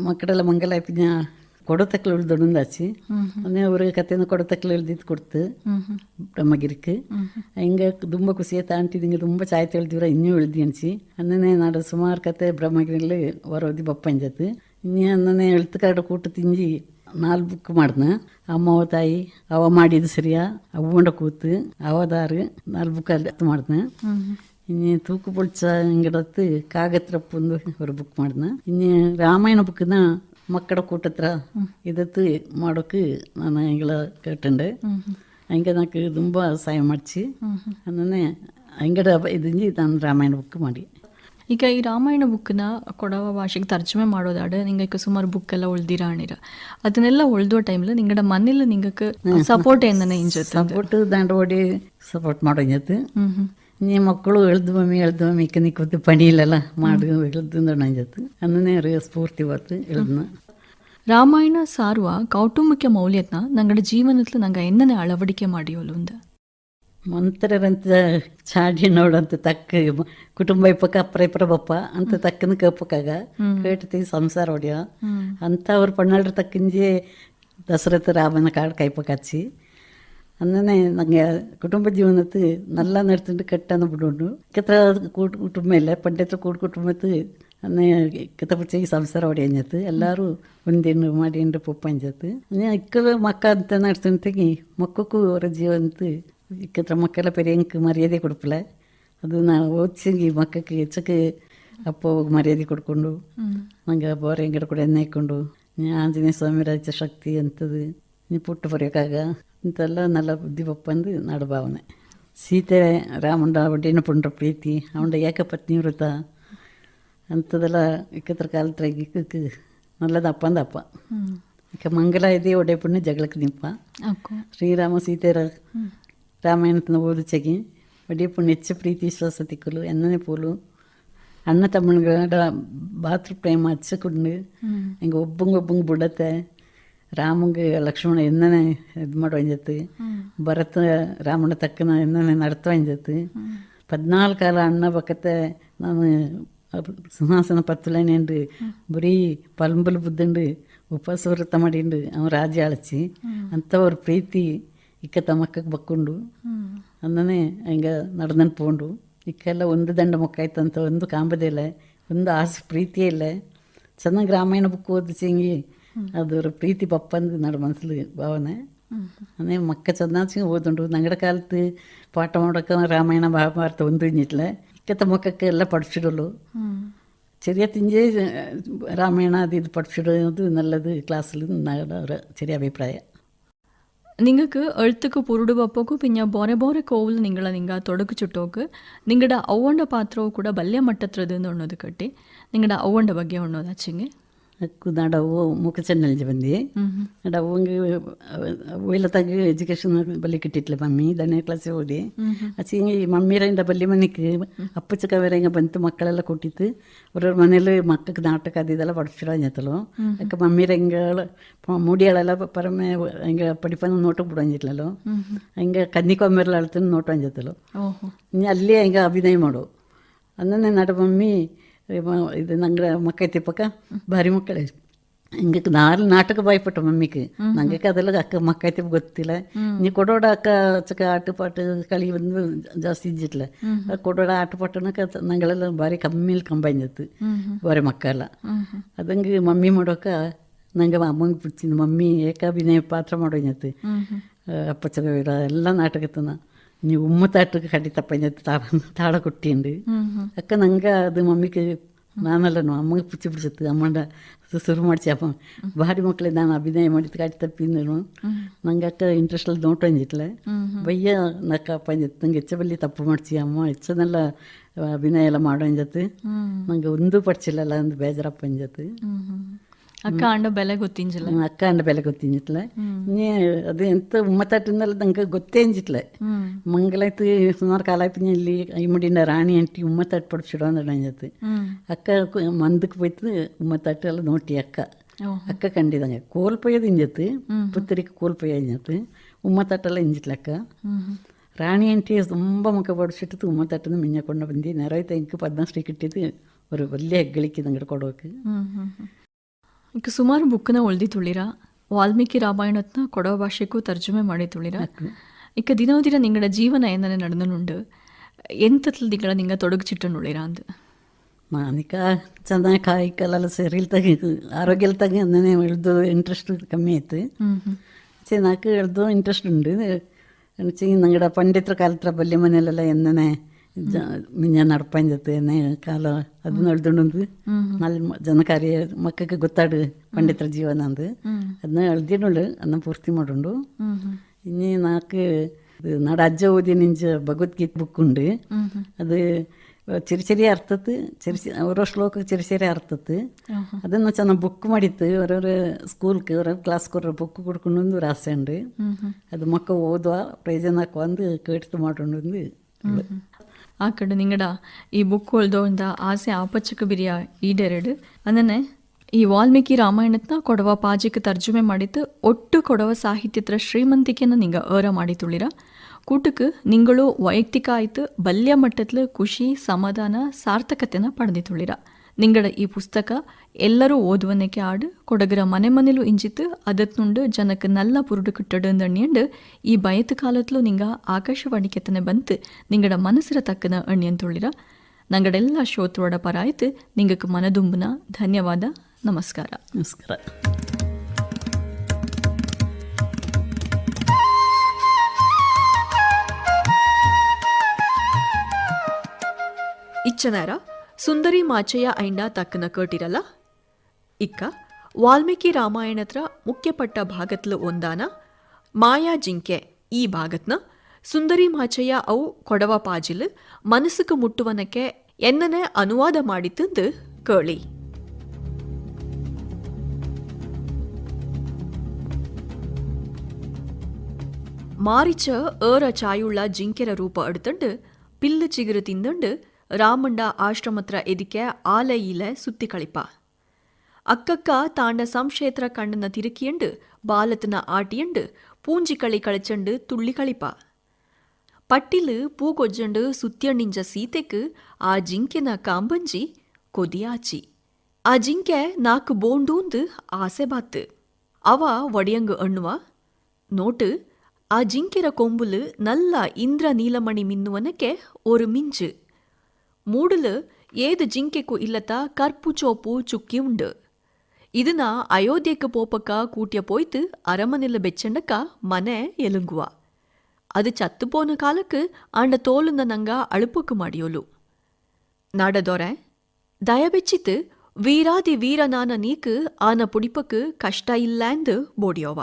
മക്കളുടെ മംഗലായിപ്പിഞ്ഞ ಕೊಡತಕ್ಕಳು ದೊಡ್ಡದಾಚಿ ಮೊನ್ನೆ ಅವ್ರಿಗೆ ಕಥೆನ ಕೊಡತಕ್ಕಳು ಎಳ್ದಿದ್ದು ಕೊಡ್ತು ಬ್ರಹ್ಮಗಿರಿಕ್ಕೆ ಹಿಂಗೆ ತುಂಬ ಖುಷಿಯ ತಾಂಟಿದ್ ಹಿಂಗೆ ತುಂಬ ಚಾಯ್ ತಿಳಿದಿವ್ರ ಇನ್ನೂ ಉಳ್ದಿ ಅನ್ಸಿ ಅನ್ನನೇ ನಾಡು ಸುಮಾರು ಕತೆ ಬ್ರಹ್ಮಗಿರಿಲಿ ಬರೋದಿ ಬಪ್ಪಂಜತ್ತು ಇನ್ನೇ ಅನ್ನನೇ ಎಳ್ತು ಕರಡು ಕೂಟ ತಿಂಜಿ ನಾಲ್ ಬುಕ್ ಮಾಡಿದ್ನ ಅಮ್ಮವ ತಾಯಿ ಅವ ಮಾಡಿದ್ದು ಸರಿಯಾ ಅವ್ವಂಡ ಕೂತು ಅವದಾರು ನಾಲ್ ಬುಕ್ ಅಲ್ಲಿ ಮಾಡಿದ್ನ இனி தூக்கு பொழிச்சாங்கிறது காகத்திரப்பு வந்து ஒரு புக் மாடினேன் இனி ராமாயண புக்கு தான் ಮಕ್ಕಳ ಕೂಟತ್ರ ಇದತ್ತು ಮಾಡೋಕೆ ನಾನು ಹಿಂಗೆಲ್ಲ ಕೇಟಂಡೆ ಹಂಗೆ ನಾಲ್ಕು ತುಂಬ ಸಹಾಯ ಮಾಡಿಸಿ ಅನ್ನೇ ಹಂಗಡ ಇದಿಂಜಿ ನಾನು ರಾಮಾಯಣ ಬುಕ್ ಮಾಡಿ ಈಗ ಈ ರಾಮಾಯಣ ಬುಕ್ನ ಕೊಡವ ಭಾಷೆಗೆ ತರ್ಜುಮೆ ಮಾಡೋದಾಡ ನಿಂಗಕ್ಕೆ ಸುಮಾರು ಬುಕ್ ಎಲ್ಲ ಉಳ್ದಿರಾಣಿರ ಅದನ್ನೆಲ್ಲ ಉಳ್ದೋ ಟೈಮ್ಲ ನಿಂಗಡ ಮನೇಲಿ ನಿಂಗಕ್ಕೆ ಸಪೋರ್ಟ್ ಏನನ ಇಂಜತ್ ಸಪೋರ್ಟ್ ದಂಡ ಓಡಿ ಸಪೋರ್ಟ್ ಮಾಡೋಂಜತ್ತು ನೀ ಮಕ್ಕಳು ಎಳ್ದು ಮಮ್ಮಿ ಎಳ್ದು ಮಮ್ಮಿ ನಿಕ್ಕುತ್ತೆ ಪಣಿಲೆಲ್ಲ ಮಾಡಿ ಎಳ್ದು ಅನ್ನನೇ ಅರಿಯ ಸ್ಫೂರ್ತಿ ಬರ್ತು ಎಳ್ದು ರಾಮಾಯಣ ಸಾರುವ ಕೌಟುಂಬಿಕ ಮೌಲ್ಯತ್ನ ನಂಗಡ ಜೀವನದಲ್ಲಿ ನಂಗೆ ಎನ್ನನೆ ಅಳವಡಿಕೆ ಮಾಡಿಯೋಲು ಒಂದು ಮಂತ್ರರಂತ ಚಾಡಿ ನೋಡಂತ ತಕ್ಕ ಕುಟುಂಬ ಇಪ್ಪಕ ಅಪ್ರ ಇಪ್ಪರ ಬಪ್ಪ ಅಂತ ತಕ್ಕನ ಕಪ್ಪಕಾಗ ಕೇಟತಿ ಸಂಸಾರ ಹೊಡೆಯೋ ಅಂತ ಅವ್ರು ಪಣ್ಣಳ್ರ ತಕ್ಕಂಜೆ ದಸರಥ ರಾಮನ ಕಾಡು ಕೈಪಕಾಚಿ അങ്ങനെ നങ്ങ കുടുംബ ಜೀವನത്ത് നല്ല ನಡೆಸಿಟ್ಟು ಕೆಟ್ಟ ಬಿಡೋಡು ಕಿತ್ರ ಕೂಟ ಕುಟುಂಬ ಇಲ್ಲ ಪಂಡತ್ರ ಕೂಟ ಕುಟುಂಬತ್ತು അന്ന് കിത്തപ്പിടിച്ച ഈ സംസാരം അവിടെ കഴിഞ്ഞത് എല്ലാവരും ഉന്തിണ്ട് മടിയുണ്ട് പൂപ്പഞ്ചത്ത് ഞാൻ ഇക്കത് മക്ക അന്ത മക്കൾക്ക് ഒരു ജീവനത്ത് ഇക്കത്ര മക്കളെ പെരിയങ്ങൾക്ക് മര്യാദ കൊടുപ്പില്ല? അത് ഓച്ചെങ്കിൽ മക്കൾക്ക് എച്ചക്ക് അപ്പോൾ മര്യാദ കൊടുക്കൊണ്ടു ನಂಗೆ ಬೋರೆಂಗಿಡ കൂടെ ಎಣ್ಣೆ ഞാൻ ആഞ്ജനേയ സ്വാമി രാജ ശക്തി എന്തത് ഇനി ಪುಟ್ಟು ಬರೆಯೋಕ್ಕಾಗ ಇಂತೆಲ್ಲ ನಲ್ಲ ಬುದ್ಧಿ ಪಪ್ಪ ಅಂದು ನಾಡು ಭಾವನೆ ಸೀತೆ ರಾಮಂಡ ಒಡ್ಡಿನ ಪುಂಡ್ರ ಪ್ರೀತಿ ಅವನ ಏಕಪತ್ನಿ ವ್ರತ ಅಂಥದ್ದೆಲ್ಲ ಇಕ್ಕತ್ರ ಕಾಲತ್ರ ಇಕ್ಕಕ್ಕೆ ನಲ್ಲದಪ್ಪ ಅಂದಪ್ಪ ಇಕ ಮಂಗಲ ಇದೆ ಒಡೆ ಪುಣ್ಯ ಜಗಳಕ್ಕೆ ನಿಂಪ ಅಕ್ಕೋ ಶ್ರೀರಾಮ ಸೀತೆರ ರಾಮಾಯಣತನ ಓದಿಚಗಿ ಒಡೆ ಪುಣ್ಯ ಹೆಚ್ಚು ಪ್ರೀತಿ ವಿಶ್ವಾಸ ತಿಕ್ಕಲು ಎನ್ನನೆ ಪೋಲು ಅಣ್ಣ ತಮ್ಮಗಳ ಬಾತೃ ಪ್ರೇಮ ಹಚ್ಚಕೊಂಡು ಹಿಂಗೆ ಒಬ್ಬಂಗೆ ಒಬ್ಬಂಗೆ ಬಿಡತ್ತೆ ರಾಮಂಗೆ ಲಕ್ಷ್ಮಣ ಇನ್ನೇ ಇದು ಮಾಡೋ ಅಂಜತ್ತು ಭರತ ರಾಮನ ತಕ್ಕನ ಎನ್ನನೆ ನಡ್ತೋ ಅಂಜತ್ತು ಪದ್ನಾಲ್ಕು ಕಾಲ ಅಣ್ಣ ಬಕತ್ತೆ. ನಾನು ಸಿಂಹಾಸನ ಪತ್ತಲೇನೇಂಡು ಬರೀ ಪಲ್ಂಬಲ್ ಬುದ್ದಂಡು ಉಪವಾಸ ವ್ರತ ಮಾಡಿಂಡು ಅವನು ರಾಜ್ಯ ಅಳಚಿ ಅಂಥವ್ರ ಪ್ರೀತಿ ಇಕ್ಕ ತಮ್ಮಕ್ಕಕ್ಕೆ ಬಕ್ಕೊಂಡು. ಅನ್ನನೇ ಹಂಗೆ ನಡ್ದನ್ ಪೋಂಡು. ಇಕ್ಕೆಲ್ಲ ಒಂದು ದಂಡ ಮೊಕ್ಕಾಯ್ತಂತ ಒಂದು ಕಾಂಬದೇ ಇಲ್ಲ. ಒಂದು ಆಸೆ ಪ್ರೀತಿಯೇ ಇಲ್ಲ. ಚೆನ್ನಾಗಿ ರಾಮಾಯಣ ಬುಕ್ ಓದಿಸಂಗಿ ಅದರ ಪ್ರೀತಿ ಪಪ್ಪಂದು ನಡು ಮನಸ್ಸಲ್ಲಿ ಭಾವನೆ ಅಂದರೆ ಮಕ್ಕ ಚಂದಾಚಿ ಓದುಂಡು ನಂಗಡೆ ಕಾಲത്ത് ಪಾಠ ಮಾಡೋಕೆ ರಾಮಾಯಣ ಮಹಾಭಾರತ ಒಂದುಂಜಿಟ್ಲ ಇಕ್ಕತ್ತ ಮಕ್ಕಕ್ಕೆ ಎಲ್ಲ ಪಡಿಸಿಡಲು ചെറിയ തിഞ്ച് രാമായണ അത് ഇത് പഠിച്ചിടുന്നത് നല്ലത് ക്ലാസ്സിൽ നിന്നാണ് ഒരു ചെറിയ അഭിപ്രായം നിങ്ങൾക്ക് എഴുത്തുക്ക് പുരുടുവപ്പക്കു പിന്നെ ബോറെ ബോറെ കോവിൽ നിങ്ങളെ നിങ്ങൾ തുടക്കു ചുട്ടോക്ക് നിങ്ങളുടെ ഔവണ്ട പാത്രവും കൂടെ ബല്യ മട്ടത്തിലത് എന്നൊന്നത് കെട്ടി നിങ്ങളുടെ ഔവണ്ട ബഗ്യ ഉണ്ടോ അച്ഛങ്ങ് ಕುನಾಡವು ಮೂಕಚಂಡಲ್ಲಿ ಬಂದು ಅಡವಂಗೆ ಅವೆಲ್ಲ ತಗ ಎಜುಕೇಶನ್ ಬಲ್ಲಿ ಕಿಟ್ಟಿಟ್ಲೆ ಮಮ್ಮಿ ದನೇ ಕ್ಲಾಸಿಗೆ ಹೋದೆ ಅಚ್ಚಿಂಗೆ ಈ ಮಮ್ಮಿರಿಂದ ಬಲ್ಲಿ ಮನೆಗೆ ಅಪ್ಪಚ್ಚ ಕವರಂಗೆ ಬಂತು ಮಕ್ಕಳೆಲ್ಲ ಕೊಟ್ಟಿತ್ತು ಅವ್ರವ್ರ ಮನೇಲಿ ಮಕ್ಕಕ್ಕೆ ನಾಟಕ ಅದಿದೆಲ್ಲ പഠിച്ചിടാഞ്ഞെത്തല്ലോ ഒക്കെ മമ്മീരെ എങ്കൾ മുടികളെല്ലാം പുറമെ എങ്ക പഠിപ്പാൻ നോട്ട് പിടഞ്ഞിട്ടില്ലല്ലോ എങ്ക കന്നിക്കൊമ്മരിലെ അടുത്ത് നോട്ട് അഞ്ചെത്തല്ലോ ഇനി അല്ലേ എങ്ക അഭിനയം ಮಾಡೋ അന്നെ നട മമ്മി ಮ- ಇದು ನಂಗೆ ಮಕ್ಕೈತಿ ಪಕ್ಕ ಭಾರಿ ಮಕ್ಕಳೇ ಹಿಂಗೆ ನಾಲ್ ನಾಟಕ ಭಯಪಟ್ಟ ಮಮ್ಮಿಗೆ ನಂಗೆ ಅದೆಲ್ಲ ಅಕ್ಕ ಮಕ್ಕೈತಿ ಗೊತ್ತಿಲ್ಲ ನೀ ಕೊಡೋಡ ಅಕ್ಕ ಚಕ ಆಟ ಪಾಟ ಕಳಿ ಬಂದು ಜಾಸ್ತಿ ಇದ್ದಿಟ್ಲ ಕೊಡೋಡ ಆಟ ಪಾಟನಕ ನಂಗಳೆಲ್ಲ ಭಾರಿ ಕಮ್ಮಿಲಿ ಕಂಬಂಜತ್ತು ಬಾರಿ ಮಕ್ಕ ಎಲ್ಲ ಅದಂಗೆ ಮಮ್ಮಿ ಮಾಡೋಕ ನಂಗೆ ಅಮ್ಮಂಗೆ ಬಿಡ್ತೀನಿ ಮಮ್ಮಿ ಏಕಾಭಿನಯ ಪಾತ್ರ ಮಾಡೋಂಜತ್ತು ಅಪ್ಪ ಚಗವೀರ ಎಲ್ಲ ನಾಟಕತ್ತನ ನೀವು ಉಮ್ಮ ತಾಟಕ್ಕೆ ಕಡಿತಪ್ಪ ತಾ ತಾಳ ಕೊಟ್ಟಿಂಡು ಅಕ್ಕ ನಂಗೆ ಅದು ಮಮ್ಮಿಗೆ ನಾನಲ್ಲ ಅಮ್ಮಗೆ ಪಿಚ್ಚಿ ಬಿಡ್ಸತ್ತು ಅಮ್ಮಂಡ ಶುರು ಮಾಡಿಸಿ ಅಪ್ಪ ಭಾರಿ ಮಕ್ಕಳೇ ನಾನು ಅಭಿನಯ ಮಾಡಿದ್ದು ಕಾಟಿ ತಪ್ಪಿಂದನು ನಂಗೆ ಅಕ್ಕ ಇಂಟ್ರೆಸ್ಟ್ ಅಲ್ಲಿ ನೋಟಂಜಿಟ್ಲೆ ಬಯ್ಯ ನಕ್ಕ ಅಪ್ಪ ಅಂಜತ್ತು ನಂಗೆ ಹೆಚ್ಚ ಬಲ್ಲಿ ತಪ್ಪು ಮಾಡಿಸಿ ಅಮ್ಮ ಹೆಚ್ಚನೆಲ್ಲ ಅಭಿನಯ ಎಲ್ಲ ಮಾಡೋ ಅಂಜತ್ತು ನಂಗೆ ಒಂದು ಪಡ್ಸಿಲ್ಲಲ್ಲ ಅಂದು ಬೇಜಾರಪ್ಪ ಅಂಜತ್ತು ಅಕ್ಕ ಅಂಡ ಬೆಲೆ ಗೊತ್ತಿಂಜಿಲ್ಲ ಹ್ಮ್, ಅಕ್ಕ ಅಂಡ ಬೆಲೆ ಗೊತ್ತಿಂಜಿಟ್ಲೆ ನೀ ಅದು ಎಂತ ಉಮ್ಮತ್ತಾಟಿಂದಲ್ಲ ನಂಗೆ ಗೊತ್ತೇ ಅಂಜಿಟ್ಲೆ ಮಂಗಲಾಯ್ತು ಸುಮಾರು ಕಾಲ ಆಯ್ತು ಇಲ್ಲಿ ಐಮುಡಿಂಡ ರಾಣಿ ಅಂಟಿ ಉಮ್ಮತ್ತಾಟ್ ಪಡಿಸಿಡೋ ಅಂದ ಅಂಜತ್ತು ಅಕ್ಕ ಕು- ಮಂದಕ್ಕೆ போய்த்து உம்மத்தாட்டு எல்லாம் நோட்டி அக்கா அக்கா கண்டிதாங்க கோல் போயது இஞ்சத்து புத்திரிக்கு கோல் போய இஞ்சத்து உம்மத்தாட்டெல்லாம் ಇಂಜಿಟ್ಲ ಅಕ್ಕ ರಾಣಿ ಅಂಟಿ ತುಂಬ ಮುಖ ಪಡಿಸಿಟ್ಟು ಉಮ್ಮತ್ತಾಟದ ಮಿಂಜಕೊಂಡು ಬಂದು ನೆರವೇತ ಇಂಕ ಪದ್ಮಶ್ರೀ ಕಿಟ್ಟಿದ್ದು ஒரு ಒಳ್ಳೆ ಹೆಗ್ಗಳಿಕೆ ನಂಗಡೆ ಕೊಡೋಕೆ ಈಗ ಸುಮಾರು ಬುಕ್ನ ಉಳ್ದಿ ತುಳಿರ ವಾಲ್ಮೀಕಿ ರಾಮಾಯಣತ್ನ ಕೊಡವ ಭಾಷೆಗೂ ತರ್ಜುಮೆ ಮಾಡಿ ತುಳಿರ ಈಗ ದಿನೋ ದಿನ ನಿಂಗಡ ಜೀವನ ಏನನೆ ನಡೆದನುಂಡು ಎಂತತ್ಲ ದಿಗಳ ನಿಂಗ ತೊಡಗಿಚಿಟ್ಟು ನುಳಿರ ಅಂದ್ ಮಾನಿಕ ಚೆನ್ನಾಗಿ ಕಾಯಿ ಕಲೆಲ್ಲ ಸರಿಲ್ ತಗ ಆರೋಗ್ಯ ತಗ ಅಂದನೆ ಎಳ್ದು ಇಂಟ್ರೆಸ್ಟ್ ಕಮ್ಮಿ ಆಯ್ತು ಚೆನ್ನಾಗಿ ಎಳ್ದು ಇಂಟ್ರೆಸ್ಟ್ ಉಂಡು ಚಿ ನಂಗಡ ಪಂಡಿತರ ಕಾಲತ್ರ ಬಲ್ಲಿ ಮನೆಯಲ್ಲೆಲ್ಲ ಮಿನ್ಯಾನಾಡು ಪಂಜತೆ ಕಾಲ ಅದು ನೋಡ್ದುಂಡು ನಾಲ್ಕು ಜನಕಾರಿ ಮಕ್ಕಳಿಗೆ ಗೊತ್ತಾಡು ಪಂಡಿತರ ಜೀವನ ಅಂದು. ಅದನ್ನ ಎಳ್ದಿನೊಳು ಅದನ್ನ ಪೂರ್ತಿ ಮಾಡುಂಡು. ಇನ್ನೇ ನಾಲ್ಕು ನಡ ಅಜ್ಜ ಓದಿ ನಿಂಜ ಭಗವದ್ಗೀತೆ ಬುಕ್ ಉಂಡು. ಅದು ಚಿರಿಚಿರಿ ಅರ್ಥತ್ ಚಿರಿಚಿ ಓರೋ ಶ್ಲೋಕ ಚಿರಿಚಿರಿ ಅರ್ಥತ್ ಅದನ್ನು ಚೆನ್ನಾಗಿ ಬುಕ್ ಮಾಡಿತ್ತು. ಅವರವ್ರ ಸ್ಕೂಲ್ಗೆ ಅವ್ರ ಕ್ಲಾಸ್ಗೆ ಅವ್ರ ಬುಕ್ ಕೊಡ್ಕೊಂಡು ಒಂದು ರಾಸಂಡು ಅದು ಮಕ್ಕ ಓದುವ ಪ್ರಯೋಜನಕ್ಕೆ ಒಂದು ಕೇಳ್ತು ಮಾಡ್ಕೊಂಡು ಕಡೆ ನಿಂಗಡ ಈ ಬುಕ್ ಹೊಳ್ದೋಂದ ಆಸೆ ಆಪಚಕ ಬಿರಿಯ ಈಡೆರಡು. ಅಂದನೆ ಈ ವಾಲ್ಮೀಕಿ ರಾಮಾಯಣತ್ನ ಕೊಡವ ಪಾಜಿಗೆ ತರ್ಜುಮೆ ಮಾಡಿತ್ತು ಒಟ್ಟು ಕೊಡವ ಸಾಹಿತ್ಯತ್ರ ಶ್ರೀಮಂತಿಕೆನ ನಿಂಗ ಏರ ಮಾಡಿ ತುಳಿರ. ಕೂಟಕ್ಕೆ ನಿಂಗಳು ವೈಯಕ್ತಿಕ ಆಯ್ತು, ಬಲ್ಯ ಮಟ್ಟತ್ಲ ಖುಷಿ, ಸಮಾಧಾನ, ಸಾರ್ಥಕತೆನ ಪಡೆದಿ ನಿಂಗಡ ಈ ಪುಸ್ತಕ ಎಲ್ಲರೂ ಓದುವನಕ್ಕೆ ಆಡು ಕೊಡಗರ ಮನೆ ಮನೆಲು ಇಂಜಿತ್ ಅದತ್ನುಂಡು ಜನಕ್ಕೆ ನಲ್ಲ ಪುರುಡು ಕಿಟ್ಟಡು ಈ ಬಯತ ಕಾಲತ್ಲು ನಿಂಗ ಆಕಾಶವಾಣಿ ಕೆತ್ತನೆ ಬಂತು ನಿಂಗಡ ಮನಸ್ಸಿರ ತಕ್ಕನ ಅಣ್ಣಿಯನ್ ತುಳಿರ ನಂಗಡೆಲ್ಲ ಶೋತ್ರೋಡ ಪರ ನಿಂಗಕ್ಕ ನಿಂಗಕ್ಕೆ ಮನದುಂಬುನ ಧನ್ಯವಾದ ನಮಸ್ಕಾರ. ನಮಸ್ಕಾರ. ಇಚ್ಚನಾರ ಸುಂದರಿ ಮಾಚಯ್ಯ ಐಂಡ ತಕ್ಕನ ಕಟ್ಟಿರಲ್ಲ? ಇಕ್ಕ, ವಾಲ್ಮೀಕಿ ರಾಮಾಯಣತ್ರ ಮುಖ್ಯಪಟ್ಟ ಭಾಗತ್ಲು ಒಂದಾನ, ಮಾಯಾ ಜಿಂಕೆ ಈ ಭಾಗತ್ನ. ಸುಂದರಿ ಮಾಚಯ್ಯ ಅವು ಕೊಡವ ಪಾಜಿಲ್ ಮನಸ್ಸುக்கு ಮುಟ್ಟುವನಕ್ಕೆ ಎನ್ನನೆ ಅನುವಾದ ಮಾಡಿತಂದು ಕೇಳಿ. ಮಾರಿಚ ಏರ ಚಾಯುಳ್ಳ ಜಿಂಕೆರ ರೂಪ ಅಡ್ತಂಡು, ಪಿಲ್ಲು ಚಿಗುರು ತಿಂದಂಡು ರಾಮಣ್ಣ ಆಶ್ರಮತ್ರ ಎದಿಕೆ ಆಲೈಯಿಲೆ ಸುತ್ತಿ ಕಳಿಪ ಅಕ್ಕಕ್ಕ ತಾಂಡ ಸಂಕ್ಷೇತ್ರ ಕಣ್ಣನ ತಿರುಕಿಯಂಡು ಬಾಲತನ ಆಟಿಯಂಡು பூஞ்சி களி கழிச்சண்டு துள்ளி கழிப்பா பட்டிலு பூ கொஜ்ஜண்டு சுத்தியணிஞ்ச சீத்தைக்கு ஆ ஜிங்கென காம்பஞ்சி கொதியாச்சி ಆ ಜಿಂಕೆ ನಾಕ್ ಬೋಂಡೂಂದು ಆಸೆ ಬಾತು ಅವ ಒಡೆಯಂಗು ಅಣ್ಣುವ ನೋಟು ಆ ಜಿಂಕೆರ ಕೊಂಬುಲು ನಲ್ಲ ಇಂದ್ರ ನೀಲಮಣಿ ಮಿನ್ನುವನಕ್ಕೆ ஒரு மிஞ்சு ಮೂಡುಲು ಏದು ಜಿಂಕೆಕು ಇಲ್ಲತ ಕರ್ಪು ಚೋಪು ಚುಕ್ಕಿ ಉಂಡು ಇದನ್ನ ಅಯೋಧ್ಯಕ್ಕೆ ಪೋಪಕ್ಕ ಕೂಟ್ಯ ಪೋಯ್ತು ಅರಮನೆಲ್ಲ ಬೆಚ್ಚಂಡಕ್ಕ ಮನೆ ಎಲುಂಗುವ ಅದು ಚತ್ತುಪೋನ ಕಾಲಕ್ಕೆ ಆಂಡ ತೋಲುನ ನಂಗ ಅಳುಪುಕು ಮಾಡಿಯೋಲು ನಾಡದೊರೆ ದಯಬೆಚ್ಚಿತು ವೀರಾದಿ ವೀರನಾನ ನೀಕು ಆನ ಪುಡಿಪಕ್ಕೆ ಕಷ್ಟ ಇಲ್ಲಾಂದು ಬೋಡಿಯೋವ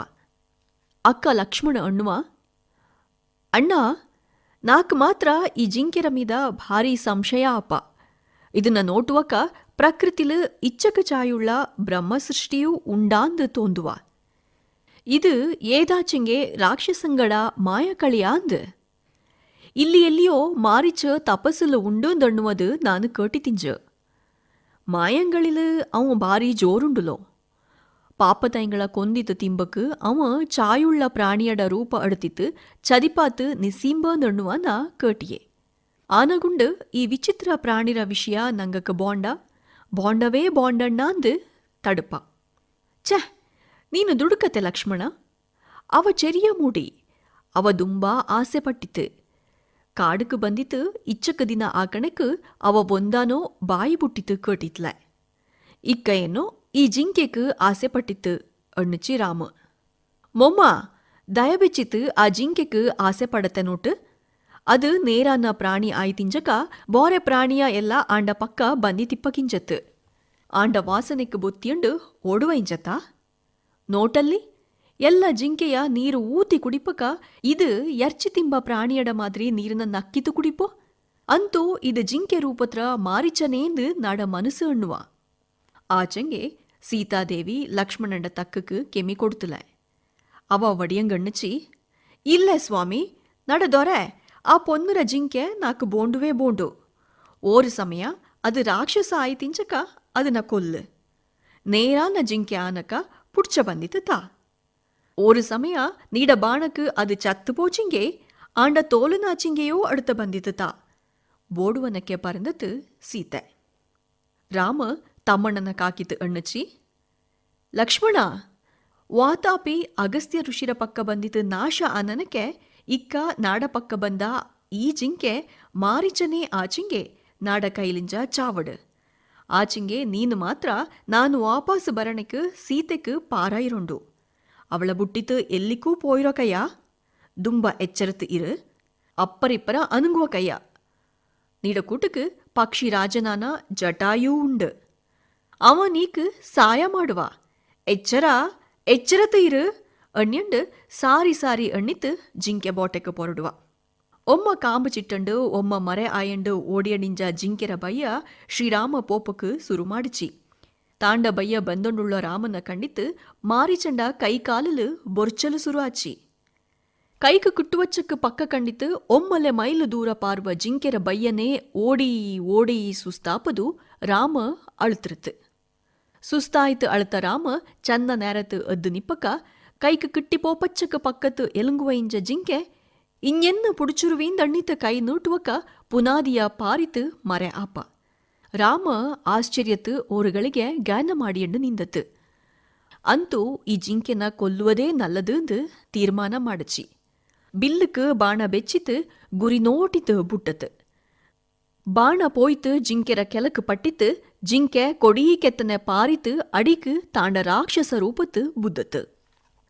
ಅಕ್ಕ ಲಕ್ಷ್ಮಣ ಅಣ್ಣುವ ಅಣ್ಣ ನಾಕ್ ಮಾತ್ರ ಈ ಜಿಂಕೆರ ಮೀದ ಭಾರಿ ಸಂಶಯ ಅಪ್ಪ ಇದನ್ನ ನೋಟುವಕ ಪ್ರಕೃತಿಲು ಇಚ್ಚಕ ಚಾಯುಳ್ಳ ಬ್ರಹ್ಮ ಸೃಷ್ಟಿಯೂ ಉಂಡಾಂದು ತೋಂದುವ ಇದು ಏದಾಚೆಂಗೆ ರಾಕ್ಷಸಂಗಡ ಮಾಯಕಳಿಯ ಅಂದ್ ಇಲ್ಲಿ ಎಲ್ಲಿಯೋ ಮಾರಿಚ ತಪಸ್ಸುಲು ಉಂಡೊಂದಣ್ಣುವುದು ನಾನು ಕೇಟಿತಿಂಜ ಮಾಯಂಗಳಿಲು ಅವ ಭಾರಿ ಜೋರುಂಡುಲೋ ಪಾಪತೈಂಗಳ ಕೊಂದಿತು ತಿಂಬಕ್ ಅವ ಚಾಯುಳ್ಳ ಪ್ರಾಣಿಯಡ ರೂಪ ಅಡ್ತಿತ್ತು ಚದಿಪಾತು ನಿಸೀಂಬಂದಣ್ಣುವ ನಾ ಕೇಟಿಯೆ ಆನಗುಂಡು ಈ ವಿಚಿತ್ರ ಪ್ರಾಣಿರ ವಿಷಯ ನಂಗಕ ಬಾಂಡ ಬಾಂಡವೇ ಬಾಂಡಣ್ಣ ಅಂದು ತಡುಪ ಛೆ ನೀನು ದುಡುಕತೆ ಲಕ್ಷ್ಮಣ ಅವ ಚೆರಿಯ ಮೂಡಿ ಅವ ದುಂಬಾ ಆಸೆ ಪಟ್ಟಿತು ಕಾಡುಕು ಬಂದಿತು ಇಚ್ಚಕ ದಿನ ಆ ಕಣಕ್ ಅವ ಒಂದಾನೋ ಬಾಯಿ ಬುಟ್ಟಿತು ಕೇಟಿತ್ಲೆ ಇಕ್ಕ ಏನೋ ಈ ಜಿಂಕೆಕ್ ಆಸೆ ಪಟ್ಟಿತ್ತು ಅಣ್ಣುಚಿ ರಾಮ ಮೊಮ್ಮ ದಯಬೆಚ್ಚಿತು ಆ ಜಿಂಕೆಕ್ ಆಸೆ ಪಡತ್ತೆ ನೋಟು. ಅದು ನೇರಾನ ಪ್ರಾಣಿ ಆಯ್ತಿಂಜಕ ಬೋರೆ ಪ್ರಾಣಿಯ ಎಲ್ಲ ಆಂಡ ಪಕ್ಕ ಬಂದಿ ತಿಪ್ಪಕಿಂಜತ್ ಆಂಡ ವಾಸನೆಕ್ ಬೊತ್ತಿಯಂಡು ಓಡುವ ಇಂಜತ್ತ? ನೋಟಲ್ಲಿ, ಎಲ್ಲ ಜಿಂಕೆಯ ನೀರು ಊತಿ ಕುಡಿಪಕ ಇದು ಎರ್ಚಿ ತಿಂಬ ಪ್ರಾಣಿಯಡ ಮಾದರಿ ನೀರನ್ನ ನಕ್ಕಿತು ಕುಡಿಪೋ? ಅಂತೂ ಇದು ಜಿಂಕೆ ರೂಪತ್ರ ಮಾರಿಚನೇಂದು ನಾಡ ಮನಸ್ಸು ಅಣ್ಣುವ ಆಚೆಂಗೆ സീതാദേവി ലക്ഷ്മണന്റെ തക്കക്ക് കെമി കൊടുത്തില്ല അവ വടിയം ഗണ്ണിച്ചി ഇല്ല സ്വാമി നട ദൊരെ ಆ ಪೊನ್ನುರ ಜಿಂಕೆ ನಾಕು ಬೋಂಡುವೇ ಬೋಂಡು ಓರು ಸಮಯ ಅದು ರಾಕ್ಷಸ ಆಯ್ತಿಂಚಕ ಅದನ್ನ ಕೊಲ್ಲು ನೇರಾನ ಜಿಂಕೆ ಆನಕ ಪುಡ್ಚ ಬಂದಿತ್ತು ತಾ ಓರು ಸಮಯ ನೀಡ ಬಾಣಕ್ಕೆ ಅದು ಚತ್ತು ಪೋಚಿಂಗೆ ಆಂಡ ತೋಲುನಾಚಿಂಗೆಯೋ ಅಡುತ್ತ ಬಂದಿತ್ತು ತಾ ಬೋಡುವನಕ್ಕೆ ಪರಂದತ್ತು ಸೀತೆ ರಾಮ ತಮ್ಮಣ್ಣನ ಕಾಕಿತು ಅಣ್ಣಚ್ಚಿ ಲಕ್ಷ್ಮಣ ವಾತಾಪಿ ಅಗಸ್ತ್ಯ ಋಷಿರ ಪಕ್ಕ ಬಂದಿತು ನಾಶ ಆನನಕ್ಕೆ ಇಕ್ಕ ನಾಡ ಪಕ್ಕ ಬಂದ ಈ ಜಿಂಕೆ ಮಾರಿಚನೆ ಆಚಿಂಗೆ ನಾಡ ಕೈಲಿಂಜ ಚಾವಡು ಆಚಿಂಗೆ ನೀನು ಮಾತ್ರ ನಾನು ವಾಪಸ್ ಬರಣಕ್ಕೆ ಸೀತೆಕ್ಕೆ ಪಾರಾಯಿರೊಂಡು ಅವಳ ಬುಟ್ಟಿತು ಎಲ್ಲಿಕ್ಕೂ ಪೋಯಿರೋ ಕಯ್ಯ ದುಂಬ ಎಚ್ಚರತ್ತು ಇರು அப்பரிப்பர அணுங்குவ கையா நீட கூட்டுக்கு பக்ஷி ராஜனானா ஜட்டாயு உண்டு ಅವ ನೀಕ್ ಸಾಯ ಮಾಡುವ ಎಚ್ಚರ ಎಚ್ಚರತೆ ಇರು ಅಣ್ಯಂಡು ಸಾರಿ ಸಾರಿ ಅಣ್ಣಿತ್ತು ಜಿಂಕೆ ಬೋಟಕ್ಕೆ ಪೊರಡುವ ಒಮ್ಮ ಕಾಂಬು ಚಿಟ್ಟಂಡು ಒಮ್ಮ ಮರೆ ಆಯಂಡು ಓಡಿಯ ನಿಂಜ ಜಿಂಕೆರ ಬಯ್ಯ ಶ್ರೀರಾಮ ಪೋಪಕ್ಕೆ ಸುರು ಮಾಡಿಚಿ ತಾಂಡ ಬಯ್ಯ ಬಂದೊಂಡುಳ್ಳ ರಾಮನ ಕಂಡಿತ್ತು ಮಾರಿಚಂಡ ಕೈ ಕಾಲಲು ಬೊರ್ಚಲು ಸುರುವಾಚಿ ಕೈಗೆ ಕುಟ್ಟುವಚ್ಚಕ್ಕೆ ಪಕ್ಕ ಕಂಡಿತು ಒಮ್ಮಲೆ ಮೈಲು ದೂರ ಪಾರುವ ಜಿಂಕೆರ ಬಯ್ಯನೇ ಓಡಿ ಓಡಿ ಸುಸ್ತಾಪದು ರಾಮ ಅಳುತ್ತಿರುತ್ತು சுஸ்தாய்த்து அழுத்த ராம சந்த நேரத்து எது நிப்பக்க கைக்கு கிட்டிப்போ பச்சக்கு பக்கத்து எலுங்குவைஞ்ச ஜிங்கே இங்கென்னு புடிச்சுருவீன் தண்ணித்த கை நீட்டுவக்க ಪುನಾದಿಯ ಪಾರಿತು ಮರೆ ಆಪ ರಾಮ ಆಶ್ಚರ್ಯತ್ತು ಓರುಗಳಿಗೆ ಗಾನ ಮಾಡಿಯಂಡು ನಿಂದತ್ತು ಅಂತೂ ಈ ಜಿಂಕೆನ ಕೊಲ್ಲುವುದೇ ನಲ್ಲದುಂದು ತೀರ್ಮಾನ ಮಾಡಚಿ ಬಿಲ್ಲುಕು ಬಾಣ ಬೆಚ್ಚಿತು ಗುರಿ ನೋಟಿತು ಬುಟ್ಟತು ಬಾಣ ಪೋಯ್ತು ಜಿಂಕೆರ ಕೆಲಕ್ ಪಟ್ಟಿತ್ತು ಜಿಂಕೆ ಕೊಡಿಯಿ ಕೆತ್ತನೆ ಪಾರಿತು ಅಡಿಕು ತಾಂಡ ರಾಕ್ಷಸ ರೂಪತ್ತು ಬುದ್ದತ್ತು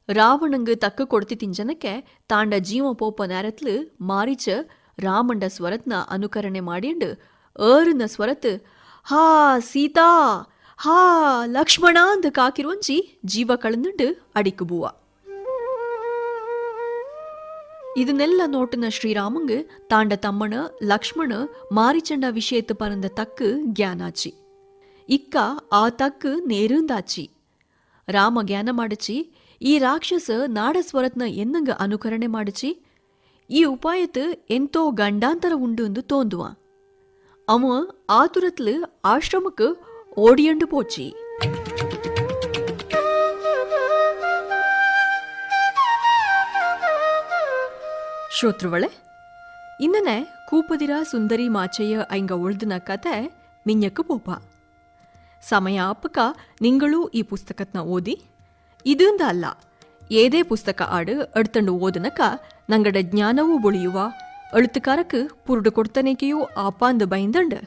ராவணங்கு தக்கு கொடுத்து திஞ்சனக்க தாண்ட ஜீவ போப்ப நேரத்தில் மாறிச்ச ராமண்ட ஸ்வரத்ன அனுகரணೆ ಮಾಡಿಂಡು ಏರಿನ ಸ್ವರತ್ ಹಾ ಸೀತಾ ಹಾ ಲಕ್ಷ್ಮಣ ಅಂದು ಕಾಕಿರುವಂಜಿ ಜೀವ ಕಳಂದುಂಡು ಅಡಿಕುಬುವ ಇದನ್ನೆಲ್ಲ ನೋಟಿನ ಶ್ರೀರಾಮಂಗ್ ತಾಂಡ ತಮ್ಮಣ ಲಕ್ಷ್ಮಣ ಮಾರಿಚಂಡ ವಿಷಯತ್ತು ಪರಂದ ತಕ್ಕು ಜ್ಞಾನಾಚಿ ಇಕ್ಕ ಆ ತಕ್ಕು ನೇರುಂದಾಚಿ ರಾಮ ಜ್ಞಾನ ಮಾಡಿಚಿ ಈ ರಾಕ್ಷಸ ನಾಡ ಸ್ವರತ್ನ ಎನ್ನಂಗ ಅನುಕರಣೆ ಮಾಡಿಚಿ ಈ ಉಪಾಯತ್ ಎಂತೋ ಗಂಡಾಂತರ ಉಂಡು ಎಂದು ತೋಂದುವ ಅವ ಆತುರತ್ಲು ಆಶ್ರಮಕ್ಕೆ ಓಡಿಯಂಡು ಪೋಚಿ ಶ್ರೋತೃವಳೆ ಇನ್ನನೆ ಕೂಪದಿರ ಸುಂದರಿ ಮಾಚಯ್ಯ ಐಂಗ ಉಳ್ದನ ಕತೆ ಮಿಂಜಕ್ಕೆ ಪೋಪ. ಸಮಯ ಅಪ್ಪಕ ನಿಂಗಳು ಈ ಪುಸ್ತಕತ್ನ ಓದಿ ಇದಂದ ಅಲ್ಲ, ಏದೇ ಪುಸ್ತಕ ಆಡು ಅಡ್ತಂಡು ಓದನಕ ನಂಗಡ ಜ್ಞಾನವೂ ಬೊಳಿಯುವ, ಅಳುತುಕಾರಕ್ಕೆ ಪುರುಡು ಕೊಡ್ತನೇಕೆಯೂ ಆಪಾಂದು ಬೈಂದಂಡು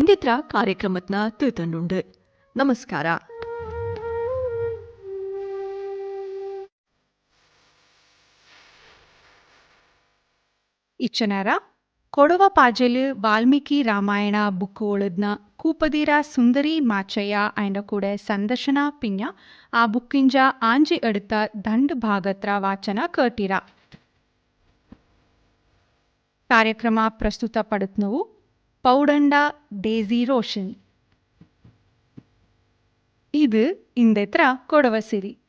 ಇಂದಿತ್ರ ಕಾರ್ಯಕ್ರಮತ್ನ ತಿಳ್ತಂಡುಂಡು. ನಮಸ್ಕಾರ. ಇಚ್ಚನಾರ ಕೊಡವ ಪಾಜಲು ವಾಲ್ಮೀಕಿ ರಾಮಾಯಣ ಬುಕ್ ಒಳದ್ನ ಕೂಪದಿರ ಸುಂದರಿ ಮಾಚಯ್ಯ ಆಯ್ನ ಕೂಡ ಸಂದರ್ಶನ ಪಿಂಜ ಆ ಬುಕ್ಕಿಂಜ ಆಂಜಿ എടുത്ത ദണ്ട് ಭಾಗತ್ರ ವಾಚನ ಕೇಟಿರ ಕಾರ್ಯಕ್ರಮ ಪ್ರಸ್ತುತ ಪಡುತ್ನವು ಪೌಡಂಡ ಡೇಸಿ ರೋಷನ್. ಇದು ಇಂದೆತ್ರ ಕೊಡವ ಸಿರಿ.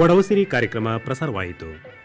ಕೊಡವಸಿರಿ ಕಾರ್ಯಕ್ರಮ ಪ್ರಸಾರವಾಯಿತು.